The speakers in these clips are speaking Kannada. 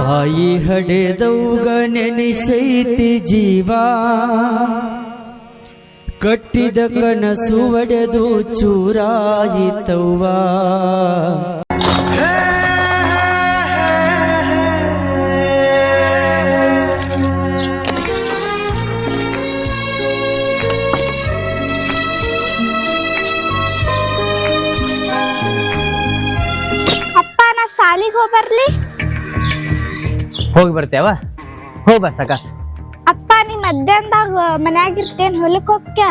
ತಾಯಿ ಹಡೆದೌಗ ನೆನೆಸೈತಿ ಜೀವ. ಕಟ್ಟಿದ ಕನಸು ಒಡೆದು ಚೂರಾಯಿತವ್ವ. ಹೋಗಿ ಬರ್ತೇವ? ಹೋಗ ಬಾ ಸಕಾಸ್. ಅಪ್ಪ ನೀ ಮಧ್ಯಾಹ್ನದಾಗ ಮನ್ಯಾಗ ಇರ್ತೇನ್ ಹೊಲಕ್ ಹೋಗ್ಯ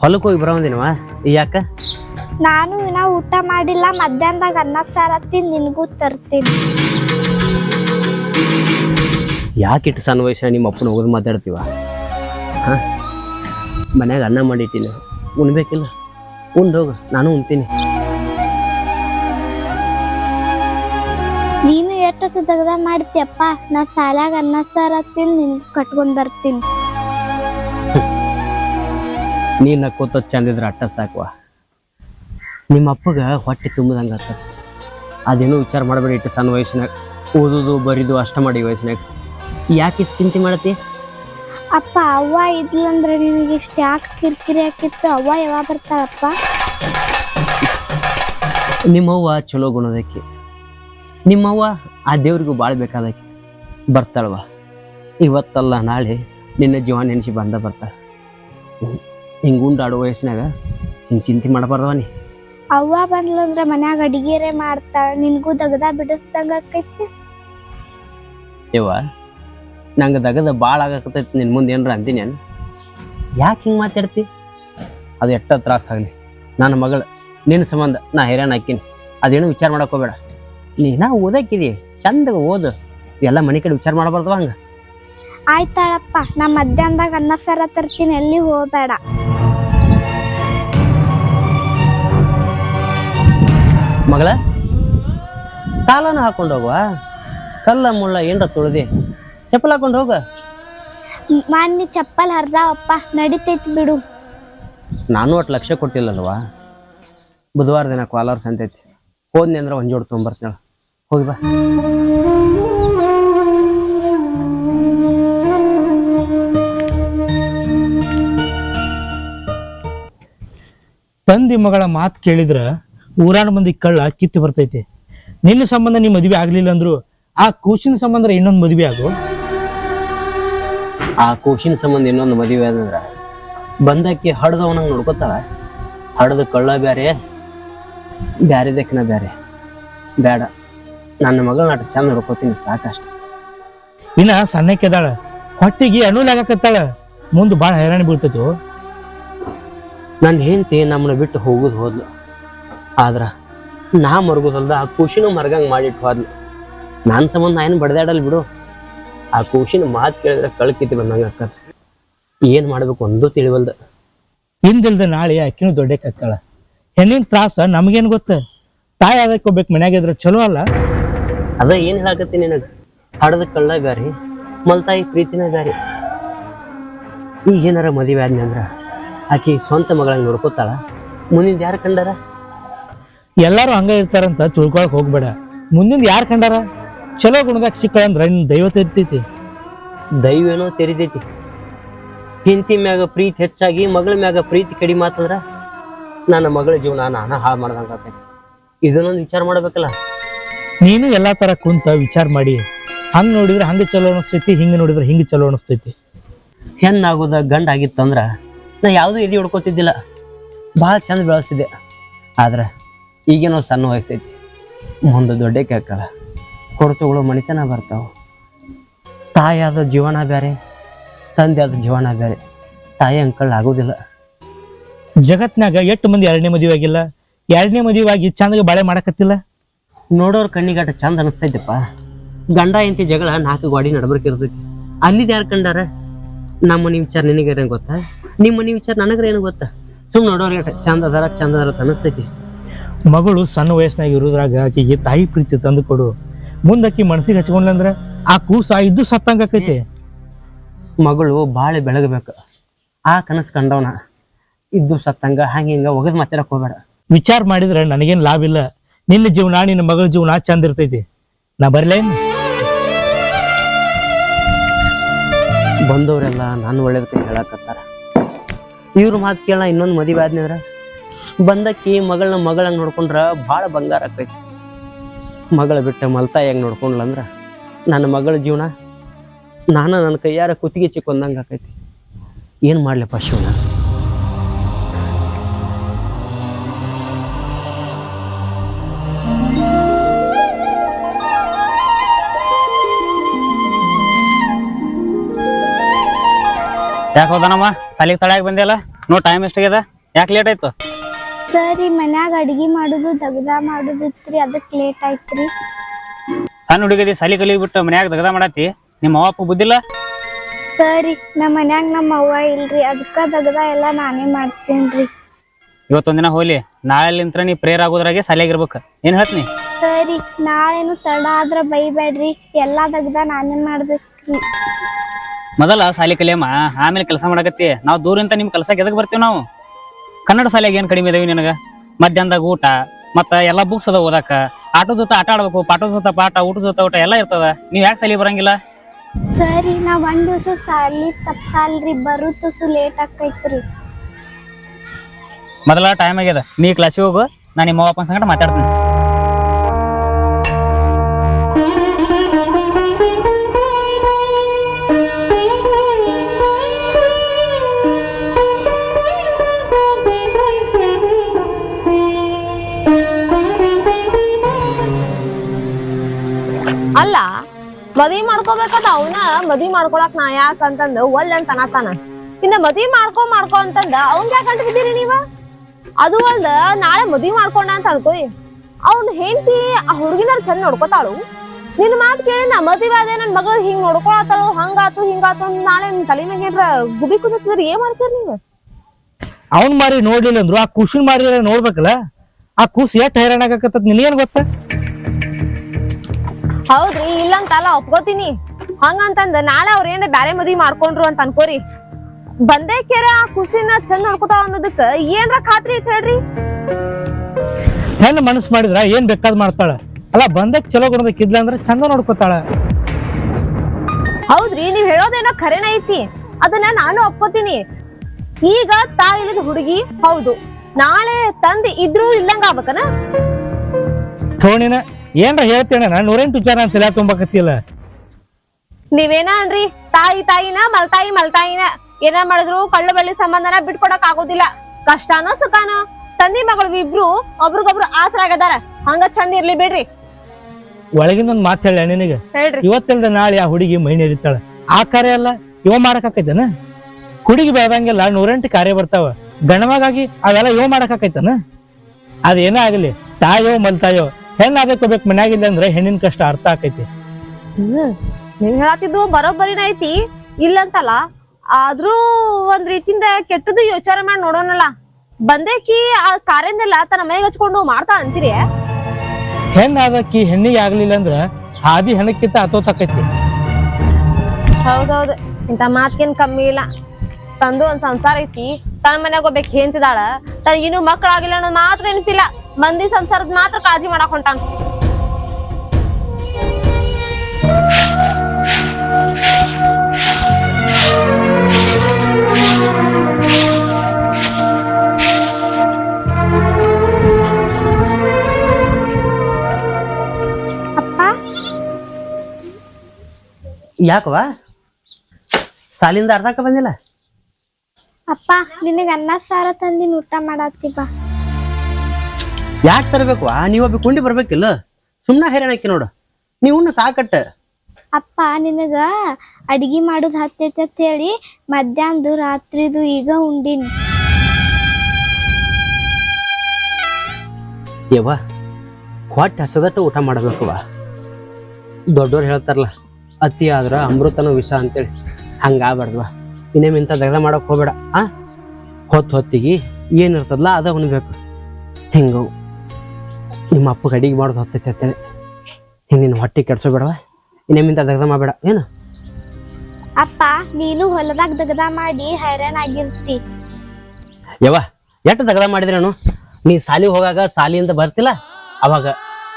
ಹೊಲಕ್ಕೆ ಹೋಗಿ ಬರೋದಿನವ ಯಾಕ? ನಾನು ಇನ್ನ ಊಟ ಮಾಡಿಲ್ಲ ಮಧ್ಯಾಹ್ನದಾಗ ಅನ್ನ ಸಾರ ತಿಂದ್ ನಿನ್ಗೂ ತರ್ತೀನಿ. ಯಾಕೆ ಇಟ್ಟು ಸಣ್ಣ ವಯಸ್ಸ ನಿಮ್ಮ ಅಪ್ಪನ ಹೋಗೋದು ಮಾತಾಡ್ತೀವ? ಹಾಂ? ಮನ್ಯಾಗ ಅನ್ನ ಮಾಡಿಟ್ಟಿನಿ. ಉಣ್ಬೇಕಿಲ್ಲ. ಉಂಡು ಹೋಗು ನಾನು ಉಣ್ತೀನಿ. ನೀನು ಎಷ್ಟೊತ್ತು ಮಾಡ್ತಿಯಪ್ಪ? ನಾ ಸಾಲಾಗ ಅನ್ನ ಸಾರ ತಿಂದು ನಿನ್ ಕಟ್ಕೊಂಡ್ ಬರ್ತೀನಿ. ನೀ ನಕ್ಕೋತ ಚಂದಿದ್ರ ಅಟ್ಟ ಸಾಕುವ. ನಿಮ್ಮ ಅಪ್ಪಗ ಹೊಟ್ಟೆ ತುಂಬದಂಗ ಅದೇನು ಅದೇನೋ ವಿಚಾರ ಮಾಡಬೇಡಿ ಇಟ್ಟು ಸಣ್ಣ ವಯಸ್ಸಿನಾಗ. ಓದೋದು ಬರೀದು ಅಷ್ಟ ಮಾಡಿ ವಯಸ್ಸಿನಾಗ. ಯಾಕೆ ಚಿಂತೆ ಮಾಡತಿ ಅಪ್ಪ ಅವ್ವ ಇದ್ಲಂದ್ರೆ ನಿನಗೆ ಇಷ್ಟ ಯಾಕೆ ಕಿರಿಕಿರಿ ಆಕಿತ್ತು? ಅವ್ವ ಯಾವಾಗ ಬರ್ತಾಳಪ್ಪ? ನಿಮ್ಮವ್ವ ಚಲೋ ಗುಣದಕ್ಕೆ ನಿಮ್ಮವ್ವ ಆ ದೇವ್ರಿಗೂ ಭಾಳ ಬೇಕಾದಕ್ಕೆ ಬರ್ತಾಳವ ಇವತ್ತಲ್ಲ ನಾಳೆ ನಿನ್ನ ಜೀವ ನೆನೆಸಿ ಬಂದ ಬರ್ತಾಳೆ. ಹಿಂಗೆ ಉಂಡಾಡೋ ವಯಸ್ಸಿನಾಗ ಹಿಂಗೆ ಚಿಂತೆ ಮಾಡಬಾರ್ದವನಿ ಅವ್ವ ಬಂದ್ಲಂದ್ರ ಮನ್ಯಾಗ ಅಡಿಗೆರೆ ಮಾಡ್ತಾಳ ನಿನ್ಗೂ ದಗದ ಬಿಡಿಸ್ದಂಗ ಆಕೈತಿ. ಯವ್ವ ನಂಗೆ ದಗದ ಭಾಳ ಆಗಕತ್ತೈತಿ ನಿನ್ನ ಮುಂದೆ ಏನಾರ ಅಂತೀನಿ ನಾನು ಯಾಕೆ ಹಿಂಗೆ ಮಾತಾಡ್ತಿ? ಅದು ಎಷ್ಟ ತ್ರಾಸ ಆಗಲಿ. ನನ್ನ ಮಗಳು ನಿನ್ನ ಸಂಬಂಧ ನಾ ಹೈರಾಣ ಹಾಕಿನಿ ಅದೇನು ವಿಚಾರ ಮಾಡಕ್ಕೆ ಹೋಗ್ಬೇಡ. ನೀನಾ ಓದಕ್ಕಿದಿ ಚಂದ ಓದು. ಎಲ್ಲ ಮನೆ ಕಡೆ ವಿಚಾರ ಮಾಡಬಾರ್ದು ಹಂಗ? ಆಯ್ತಾಳಪ್ಪ ನಾ ಮಧ್ಯಾಹ್ನದಾಗ ಅನ್ನ ಸಾರ ತರ್ತೀನಿ ಎಲ್ಲಿ ಹೋಗ್ಬೇಡ. ಮಗಳ ಕಾಲನ ಹಾಕೊಂಡು ಹೋಗುವ? ಕಲ್ಲ ಮುಳ್ಳ ಏನರ ತುಳಿದಿ? ಚಪ್ಪಲ್ ಹಾಕೊಂಡು ಹೋಗ. ಮಾನ್ಯ ಚಪ್ಪಲ್ ಹರ್ದಾವಪ್ಪ ನಡಿತೈತಿ ಬಿಡು. ನಾನು ಒಟ್ಟು ಲಕ್ಷ ಕೊಟ್ಟಿಲ್ಲಲ್ವಾ? ಬುಧವಾರ ದಿನ ಕೋಲಾರ ಅಂತೈತಿ ಹೋದ್ನಿ ಅಂದ್ರೆ ಒಂದು ಜೋಡಿ ತೊಗೊಂಬರ್ತೀನಿ ಹೋಗಿ ಬಾ. ತಂದಿ ಮಗಳ ಮಾತು ಕೇಳಿದ್ರ ಊರಾಣ ಮಂದಿ ಕಳ್ಳ ಕಿತ್ತು ಬರ್ತೈತಿ. ನಿನ್ನ ಸಂಬಂಧ ನೀ ಮದುವೆ ಆಗ್ಲಿಲ್ಲ ಅಂದ್ರು ಆ ಕೂಸಿನ ಸಂಬಂಧ ಇನ್ನೊಂದು ಮದುವೆ ಆಗು? ಆ ಕೂಸಿನ ಸಂಬಂಧ ಇನ್ನೊಂದು ಮದುವೆ ಆದಂದ್ರ ಬಂದಾಕಿ ಹಡ್ದವನಂಗೆ ನೋಡ್ಕೊತಾಳ. ಹಡ್ದ ಕಳ್ಳ ಬ್ಯಾರೆ ಬ್ಯಾರೆದಕ್ಕಿನ ಬ್ಯಾರೆ. ಬೇಡ ನನ್ನ ಮಗಳನ್ನ ನಾಟ ಚಂದ ನೋಡ್ಕೋತೀನಿ ಸಾಕಷ್ಟು. ಇನ್ನ ಸಣ್ಣಕ್ಕೆದಾಳ ಹೊಟ್ಟಿಗೆ ಅನುಲಾಗಕತ್ತಾಳ ಮುಂದೆ ಬಾಳ ಹೈರಾಣಿ ಬೀಳ್ತೈತು ನನ್ನ ಹೆಂಡತಿ ನಮ್ಮನ್ನ ಬಿಟ್ಟು ಹೋಗುದು ಹೋದ್ಲು. ಆದ್ರ ನಾ ಮರಗೋದಲ್ದ ಆ ಖುಷಿನೂ ಮರಗಂಗ್ ಮಾಡಿಟ್ಟು ಹೋದ್ಲು. ನನ್ನ ಸಂಬಂಧ ಏನು ಬಡ್ದಾಡಲ್ ಬಿಡು. ಆ ಖುಷಿನ ಮಾತು ಕೇಳಿದ್ರೆ ಕಳ್ಕಿತಿ ಬಂದಂಗ ಅಕ್ಕ ಏನ್ ಮಾಡ್ಬೇಕು ಒಂದು ತಿಳಿವಲ್ದ. ಹಿಂದಿಲ್ದ ನಾಳೆ ಅಕ್ಕಿನೂ ದೊಡ್ಡಕ್ಕಾಳ ಹೆಣ್ಣಿನ ತ್ರಾಸ ನಮಗೇನು ಗೊತ್ತ? ತಾಯಿ ಆಗಕ್ಕೆ ಹೋಗ್ಬೇಕು ಮನ್ಯಾಗ ಇದ್ರೆ ಚಲೋ ಅಲ್ಲ? ಅದ ಏನ್ ಹೇಳಕತ್ತಿ ನಿನಗ? ಹಡದ ಕಳ್ಳ ಬ್ಯಾರಿ ಮಲ್ತಾಯಿ ಪ್ರೀತಿನ ಬ್ಯಾರಿ ಈಗ ಏನಾರ ಮದುವೆ ಆದ್ನಿ ಅಂದ್ರ ಆಕಿ ಸ್ವಂತ ಮಗಳನ್ನ ನೋಡ್ಕೋತಾಳ ಮುಂದಿನ ಯಾರು ಕಂಡಾರ? ಎಲ್ಲಾರು ಹಂಗ ಇರ್ತಾರಂತ ತಿಳ್ಕೊಳಕ್ ಹೋಗ್ಬೇಡ. ಮುಂದಿನ ಯಾರು ಕಂಡಾರ? ಚಲೋ ಗುಣದಾಗ ಸಿಕ್ಕ ಅಂದ್ರ ನಿನ್ ದೈವತೆ ಇರ್ತೈತಿ ದೈವೇನೋ ತೆರಿತೈತಿ. ಹಿಂತಿ ಮ್ಯಾಗ ಪ್ರೀತಿ ಹೆಚ್ಚಾಗಿ ಮಗಳ ಮ್ಯಾಗ ಪ್ರೀತಿ ಕಡಿಮೆ ಮಾತಂದ್ರ ನನ್ನ ಮಗಳ ಜೀವನ ನಾನು ಹಾಳು ಮಾಡ್ದಂಗ ಇದನ್ನೊಂದು ವಿಚಾರ ಮಾಡ್ಬೇಕಲ್ಲ? ನೀನು ಎಲ್ಲಾ ತರ ಕುಂತ ವಿಚಾರ ಮಾಡಿ, ಹಂಗ್ ನೋಡಿದ್ರೆ ಹಂಗ ಚಲೋ ಅನಿಸ್ತೈತಿ, ಹಿಂಗ ನೋಡಿದ್ರೆ ಹಿಂಗ ಚಲೋ ಅನಿಸ್ತೈತಿ. ಹೆಣ್ಣಾಗೋದ ಗಂಡ ಆಗಿತ್ತಂದ್ರ ನಾ ಯಾವುದು ಎದಿ ಹೊಡ್ಕೋತಿದ್ದಿಲ್ಲ. ಭಾಳ ಚಂದ ಬೆಳೆಸಿದೆ. ಆದ್ರೆ ಈಗೇನೋ ಸಣ್ಣ ವಯಸ್ಸೈತಿ. ಮುಂದೆ ದೊಡ್ಡ ಕೇಳ್ಕಳ. ಕೊರತೆಗಳು ಮಣಿತನ ಬರ್ತಾವ. ತಾಯಾದ ಜೀವನ ಬೇರೆ ತಂದೆ ಆದ ಜೀವನ ಬೇರೆ ತಾಯಿ ಅಂಕಲ್ ಆಗೋದಿಲ್ಲ. ಜಗತ್ನಾಗ ಎಷ್ಟು ಮಂದಿ ಎರಡನೇ ಮದುವೆ ಆಗಿಲ್ಲ, ಎರಡನೇ ಮದುವೆ ಆಗಿ ಚಂದಗೆ ಬಾಳೆ ಮಾಡಕತ್ತಿಲ್ಲ. ನೋಡೋರ್ ಕಣ್ಣಿಗಾಟ ಚಂದ ಅನಿಸ್ತೈತಪ್ಪ. ಗಂಡ ಎಂತಿ ಜಗಳ ನಾಲ್ಕು ಗಾಡಿ ನಡಬರ್ಕ ಇರ್ತೈತಿ. ಅಲ್ಲಿದ್ ಯಾರು ಕಂಡಾರ? ನಮ್ಮ ಮನೆ ವಿಚಾರ ನಿನಗೇನ ಗೊತ್ತಾ? ನಿಮ್ಮ ಮನೆ ವಿಚಾರ ನನಗ್ರ ಏನು ಗೊತ್ತಾ? ಸುಮ್ ನೋಡೋರ್ಗೆ ಚಂದ ಅದಾರ ಚಂದ ಅದಾರ ಅನಿಸ್ತೈತಿ. ಮಗಳು ಸಣ್ಣ ವಯಸ್ಸಿನಾಗ ಇರೋದ್ರಾಗ ಆಕಿಗೆ ತಾಯಿ ಪ್ರೀತಿ ತಂದು ಕೊಡು. ಮುಂದಕ್ಕಿ ಮನಸ್ಸಿಗೆ ಹಚ್ಕೊಂಡ್ಲಂದ್ರ ಆ ಕೂಸ ಇದ್ದು ಸತ್ತಂಗ ಆಕೈತಿ. ಮಗಳು ಬಾಳೆ ಬೆಳಗಬೇಕು. ಆ ಕನಸು ಕಂಡವನ. ಇದ್ದು ಸತ್ತಂಗ ಹಂಗ ಹಿಂಗ ಒಗದ್ ಮಾತಾಡಕ್ ಹೋಗ್ಬೇಡ. ವಿಚಾರ ಮಾಡಿದ್ರೆ ನನಗೇನ್ ಲಾಭ ಇಲ್ಲ. ನಿನ್ನ ಜೀವನ, ನಿನ್ನ ಮಗಳ ಜೀವನ ಚಂದ ಇರ್ತೈತಿ. ನಾ ಬರ್ಲೇ ಬಂದವರೆಲ್ಲ ನಾನು ಒಳ್ಳೇದಕ್ಕೆ ಹೇಳಕತ್ತಾರ ಇವ್ರ ಮಾತು ಕೇಳ ಇನ್ನೊಂದು ಮದುವೆ ಆದ್ನಂದ್ರ ಬಂದಕ್ಕಿ ಮಗಳನ್ನ ಮಗಳಂಗೆ ನೋಡ್ಕೊಂಡ್ರ ಭಾಳ ಬಂಗಾರ ಆಗ್ತೈತಿ. ಮಗಳ ಬಿಟ್ಟ ಮಲ್ತಾಯಿ ಹೆಂಗೆ ನೋಡ್ಕೊಂಡ್ಲಂದ್ರ ನನ್ನ ಮಗಳ ಜೀವನ, ನಾನು ನನ್ನ ಕೈಯಾರ ಕುತ್ತಿಗೆ ಚಿಕ್ಕೊಂದಂಗೆ ಆಕೈತಿ ಏನು ಮಾಡ್ಲಪ್ಪ ಶಿವನ ಯಾಕೆ ಹೋದನಮ್ಮ ಸಾಲಿಗೆ ಆಗಿ ಬಂದಿಲ್ಲ ನೋ ಟೈಮ್ ಎಷ್ಟಾಗ್ಯದ? ಯಾಕೆ ಲೇಟ್ ಆಯ್ತು? ಸರಿ ಮನ್ಯಾಗ ಅಡಿಗೆ ಮಾಡುದು ದಗದ ಮಾಡುದಿತ್ರಿ ಅದಕ್ಕೆ ಲೇಟ್ ಆಯ್ತ್ರಿ. ಸಣ್ಣ ಹುಡುಗದಿ ಸಾಲಿ ಕಲಿಗೆ ಬಿಟ್ಟು ಮನ್ಯಾಗ ದಗದ ಮಾಡತ್ತಿ? ನಿಮ್ಮ ಅವ್ವ ಅಪ್ಪ ಬುದ್ಧಿಲ್ಲ? ಸರಿ ನಮ್ಮ ಮನ್ಯಾಗ ನಮ್ಮ ಅವ್ವ ಇಲ್ರಿ ಅದಕ್ಕ ದಗದ ಎಲ್ಲ ನಾನೇ ಮಾಡ್ತೇನ್ರಿ. ಇವತ್ತೊಂದಿನ ಹೋಲಿ ನಾಳೆಲಿಂತ್ರ ನೀ ಪ್ರೇರ್ ಆಗೋದ್ರಾಗೆ ಸಾಲಿಯಾಗಿರ್ಬೇಕು ಏನ್ ಹೇಳ್ತೀನಿ? ಸರಿ ನಾಳೆನು ತಡ ಆದ್ರ ಬೈಬೇಡ್ರಿ ಎಲ್ಲಾ ದಗದ ನಾನೇ ಮಾಡ್ಬೇಕ್ರಿ. ಮೊದಲ ಸಾಲಿ ಕಲಿಯಮ್ಮ ಆಮೇಲೆ ಕೆಲಸ ಮಾಡಕತ್ತಿ. ನಾವು ದೂರಿಂದ ನಿಮ್ ಕೆಲಸ ಎದಕ್ ಬರ್ತೀವಿ ನಾವು? ಕನ್ನಡ ಶಾಲೆಗೆ ಏನ್ ಕಡಿಮೆ ಇದಾವೆ ನಿನಗ? ಮಧ್ಯಾಹ್ನದಾಗ ಊಟ ಮತ್ತ ಎಲ್ಲಾ ಬುಕ್ಸ್ ಅದ ಓದಾಕ. ಆಟೋ ಜೊತೆ ಆಟ ಆಡ್ಬೇಕು ಪಾಠದ ಜೊತೆ ಪಾಠ ಊಟದ ಜೊತೆ ಊಟ ಎಲ್ಲ ಇರ್ತದ. ನೀವ್ ಯಾಕೆ ಸಾಲಿ ಬರಂಗಿಲ್ಲ? ಸರಿ ನಾ ಒಂದ್ ದಿವಸ ಸಾಲಿ ತಪ್ಪಲ್ರಿ ಬರು ತುಸು ಲೇಟ್ ಆಕೈತ್ರಿ ಮೊದಲ ಟೈಮ್ ಆಗ್ಯದ. ನೀ ಕ್ಲಾಸಿಗೆ ಹೋಗು ನಾನು ನಿಮ್ಮ ಅಪ್ಪನ ಸಂಗಡ ಮಾತಾಡ್ತೀನಿ. ಮದ್ವಿ ಮಾಡ್ಕೋಬೇಕಂತ ಅವನ ಮದ್ವಿ ಮಾಡ್ಕೊಳಕ್ ನಾ ಯಾಕಂತಂದ ಒಲ್ ಅಂತ ಅನ್ನತಾನ ಇನ್ನ ಮದ್ವಿ ಮಾಡ್ಕೊ ಮಾಡ್ಕೊ ಅಂತಂದ ಅವನ್ ಯಾಕೆ ಅಂತಿದ್ದೀರಿ ನೀವ? ಅದು ಅಲ್ದ ನಾಳೆ ಮದ್ವಿ ಮಾಡ್ಕೊಂಡ ಅಂತ ಅನ್ಕೋರಿ ಅವ್ನ ಹೆಂಡತಿ ಆ ಹುಡುಗಿನಾರ ಚಂದ ನೋಡ್ಕೋತಾಳು. ನಿನ್ ಮಾತು ಕೇಳಿ ನಾ ಮದ್ವಿ ನನ್ ಮಗಳು ಹಿಂಗ್ ನೋಡ್ಕೊಳತಾಳು ಹಂಗಾತು ಹಿಂಗಾತು ನಾಳೆ ನಿನ್ ತಲೆ ಮ್ಯಾಗ ಗುಬಿ ಕುದಿಸಿದ್ರ ಏನ್ ಮಾಡ್ತೀರಿ ನೀವು? ಅವ್ನ್ ಮಾರಿ ನೋಡ್ಲಿಲ್ಲ ಅಂದ್ರು, ಆ ಖುಷಿ ಮಾರಿ ನೋಡ್ಬೇಕಲ್ಲ? ಆ ಕೂಸ್ ಎಷ್ಟ್ ಹೈರಾಣ ಆಗಾಕತ್ತದ ನಿನಗೇನ್ ಗೊತ್ತ? ಹೌದ್ರಿ ಇಲ್ಲಂತಲ್ಲ ಒಪ್ಕೋತೀನಿ. ಹಂಗಂತಂದ ನಾಳೆ ಅವ್ರ ಏನ ಬ್ಯಾರೆ ಮದ್ವಿ ಮಾಡ್ಕೊಂಡ್ರು ಅಂತ ಅನ್ಕೋರಿ. ಬಂದೇ ಕೆರೆ ಆ ಖುಷಿನ ಚಂದ ನೋಡ್ಕೊತಾವ ಅನ್ನೋದಕ್ಕ ಏನ್ರ ಖಾತ್ರಿ ಐತ್ ಹೇಳ್ರಿ? ಹೆಣ್ಣು ಮನಸ್ ಮಾಡಿದ್ರ ಏನ್ ಬೇಕಾದ್ ಮಾಡ್ತಾಳ? ಅಲ್ಲ ಬಂದಕ್ ಚಲೋ ಗುಣದಕ್ ಇದ್ಲ ಅಂದ್ರ ಚಂದ ನೋಡ್ಕೋತಾಳ. ಹೌದ್ರಿ ನೀವ್ ಹೇಳೋದೇನೋ ಖರೇನ ಐತಿ. ಅದನ್ನ ನಾನು ಒಪ್ಕೋತೀನಿ. ಈಗ ತಾಯಿ ಹುಡುಗಿ ಹೌದು. ನಾಳೆ ತಂದೆ ಇದ್ರೂ ಇಲ್ಲಂಗ ಆಗ್ಬೇಕನ? ಥೋಣಿನ ಏನ್ರ ಹೇಳ್ತೇನೆ ನಾನು ನೂರೆಂಟು ವಿಚಾರ ಅಂತ ತಲೆ ತುಂಬಕತ್ತಿಲ್ಲ ನೀವೇನ ಅನ್ರಿ? ತಾಯಿ ತಾಯಿನ ಮಲ್ತಾಯಿ ಮಲ್ತಾಯಿನ ಏನ ಮಾಡಿದ್ರು? ಕಳ್ಳ ಬಳ್ಳಿ ಸಂಬಂಧನ ಬಿಟ್ಕೊಡಕ್ ಆಗೋದಿಲ್ಲ. ಕಷ್ಟಾನ ಸುಖಾನೋ? ತಂದಿ ಮಗಳು ಇಬ್ರು ಒಬ್ರಿಗೊಬ್ರು ಆಸರ ಆಗದಾರ ಹಂಗ ಚಂದ ಇರ್ಲಿ ಬಿಡ್ರಿ. ಒಳಗಿಂದ ಒಂದ್ ಮಾತು ಹೇಳ ನಿನಗೆ? ಹೇಳ್ರಿ. ಇವತ್ತಿಲ್ದ ನಾಳೆ ಆ ಹುಡುಗಿ ಮೈ ನೆರಿತಾಳ ಆ ಕಾರ್ಯ ಅಲ್ಲ ಇವ ಮಾಡಕ್ಕಾಕೈತನ ಹುಡುಗಿ ಬೇಡಂಗಿಲ್ಲ ನೂರೆಂಟು ಕಾರ್ಯ ಬರ್ತಾವ. ಗಣವಾಗಿ ಅವೆಲ್ಲ ಇವ ಮಾಡಕ್ಕಾಕೈತನ ಅದೇನೇ ಆಗಲಿ? ತಾಯೋ ಮಲ್ತಾಯೋ? ಹೆಣ್ಣು ಆಗಕೋಬೇಕು ಮನ್ಯಾಗಿಲ್ಲ ಅಂದ್ರೆ ಹೆಣ್ಣಿನ ಕಷ್ಟ ಅರ್ಥ ಆಕೈತಿ. ನೀವ್ ಹೇಳತ್ತಿದ್ದು ಬರೋಬ್ಬರಿನ ಐತಿ. ಇಲ್ಲಂತಲ್ಲ ಆದ್ರೂ ಒಂದ್ ರೀತಿಯಿಂದ ಕೆಟ್ಟದ್ದು ಯೋಚನೆ ಮಾಡಿ ನೋಡೋಣಲ್ಲ. ಬಂದೇಕಿ ಆ ಕಾರ್ಯನೆಲ್ಲ ತನ್ನ ಮೈಗೆ ಹಚ್ಕೊಂಡು ಮಾಡ್ತಾ ಅಂತೀರಿ? ಹೆಣ್ಣ ಅದಕ್ಕಿ ಹೆಣ್ಣಿಗೆ ಆಗ್ಲಿಲ್ಲ ಅಂದ್ರ ಆದಿ ಹೆಣಕ್ಕಿಂತ ಹತ್ತೋತಾಕೈತಿ ಹೌದೌದು ಇಂತ ಮಾತ್ಕೇನ್ ಕಮ್ಮಿ ಇಲ್ಲ. ತಂದು ಒಂದ್ ಸಂಸಾರ ಐತಿ ತನ್ನ ಮನ್ಯಾಗ ಹೋಗ್ಬೇಕು ಹೇಂತಿದಾಳ ತನ್ ಇನ್ನು ಮಕ್ಕಳಾಗಿಲ್ಲ ಅನ್ನೋದು ಮಾತ್ರ ನೆನಪಿಲ್ಲ. ಮಂದಿ ಸಂಸಾರದ ಮಾತ್ರ ಕಾಳಜಿ ಮಾಡಕ್ ಹೊಂಟಾನ. ಅಪ್ಪ? ಯಾಕವಾ ಸಾಲಿಂದ ಅರ್ಧಕ್ಕ ಬಂದಿಲ್ಲ? ಅಪ್ಪ ನಿನಗೆ ಅನ್ನ ಸಾರ ತಂದಿನ ಊಟ ಮಾಡತ್ತಿ ಬಾ. ಯಾಕೆ ತರಬೇಕು? ನೀವೊಬ್ಬ ಕುಂಡಿ ಬರ್ಬೇಕಿಲ್ಲ? ಸುಮ್ಮನೆ ಹೈರಾಣಕ್ಕಿ ನೋಡು. ನೀವು ಸಾಕಟ್ಟ. ಅಪ್ಪ ನಿನಗ ಅಡಿಗೆ ಮಾಡುದ ಹತ್ತೈತಿ ಅಂತ ಹೇಳಿ ಮಧ್ಯಾಹ್ನದು ರಾತ್ರಿದು ಈಗ ಉಂಡಿನಿ. ಯವ್ವ ಹೊಟ್ಟೆ ಹಸದಟ್ಟು ಊಟ ಮಾಡಬೇಕವ್ವ. ದೊಡ್ಡವ್ರು ಹೇಳ್ತಾರಲ್ಲ ಅತಿ ಆದ್ರ ಅಮೃತನ ವಿಷ ಅಂತೇಳಿ. ಹಂಗಾಗ್ಬಾರ್ದವ. ಇನ್ನೇಮ್ ಇಂಥ ದಗದ ಮಾಡೋಕೆ ಹೋಗ್ಬೇಡ ಆ? ಹೊತ್ತು ಹೊತ್ತಿಗೆ ಏನಿರ್ತದಲ್ಲ ಅದ ಉಣ್ಬೇಕು. ಹಿಂಗ. ನಿಮ್ಮ ಅಪ್ಪಗೆ ಅಡಿಗೆ ಮಾಡೋದು ಹೊತ್ತೈತೆ ಅಂತೇಳಿ. ಹಿಂಗೆ ನಿನ್ನ ಹೊಟ್ಟೆ ಕೆಡ್ಸೋಬೇಡವ ಬೇಡವ? ಇನ್ನೇಮಿಂದ ದಗದ ಮಾಡಬೇಡ ಏನು? ಅಪ್ಪ ನೀನು ಹೊಲದಾಗ ದಗದ ಮಾಡಿ ಹೈರಾಣ ಆಗಿರ್ತಿ. ಯವ್ವ ಎಷ್ಟು ದಗದ ಮಾಡಿದ್ರೇನು ನೀ ಸಾಲಿ ಹೋಗಾಗ ಸಾಲಿಯಿಂದ ಬರ್ತಿಲ್ಲ? ಅವಾಗ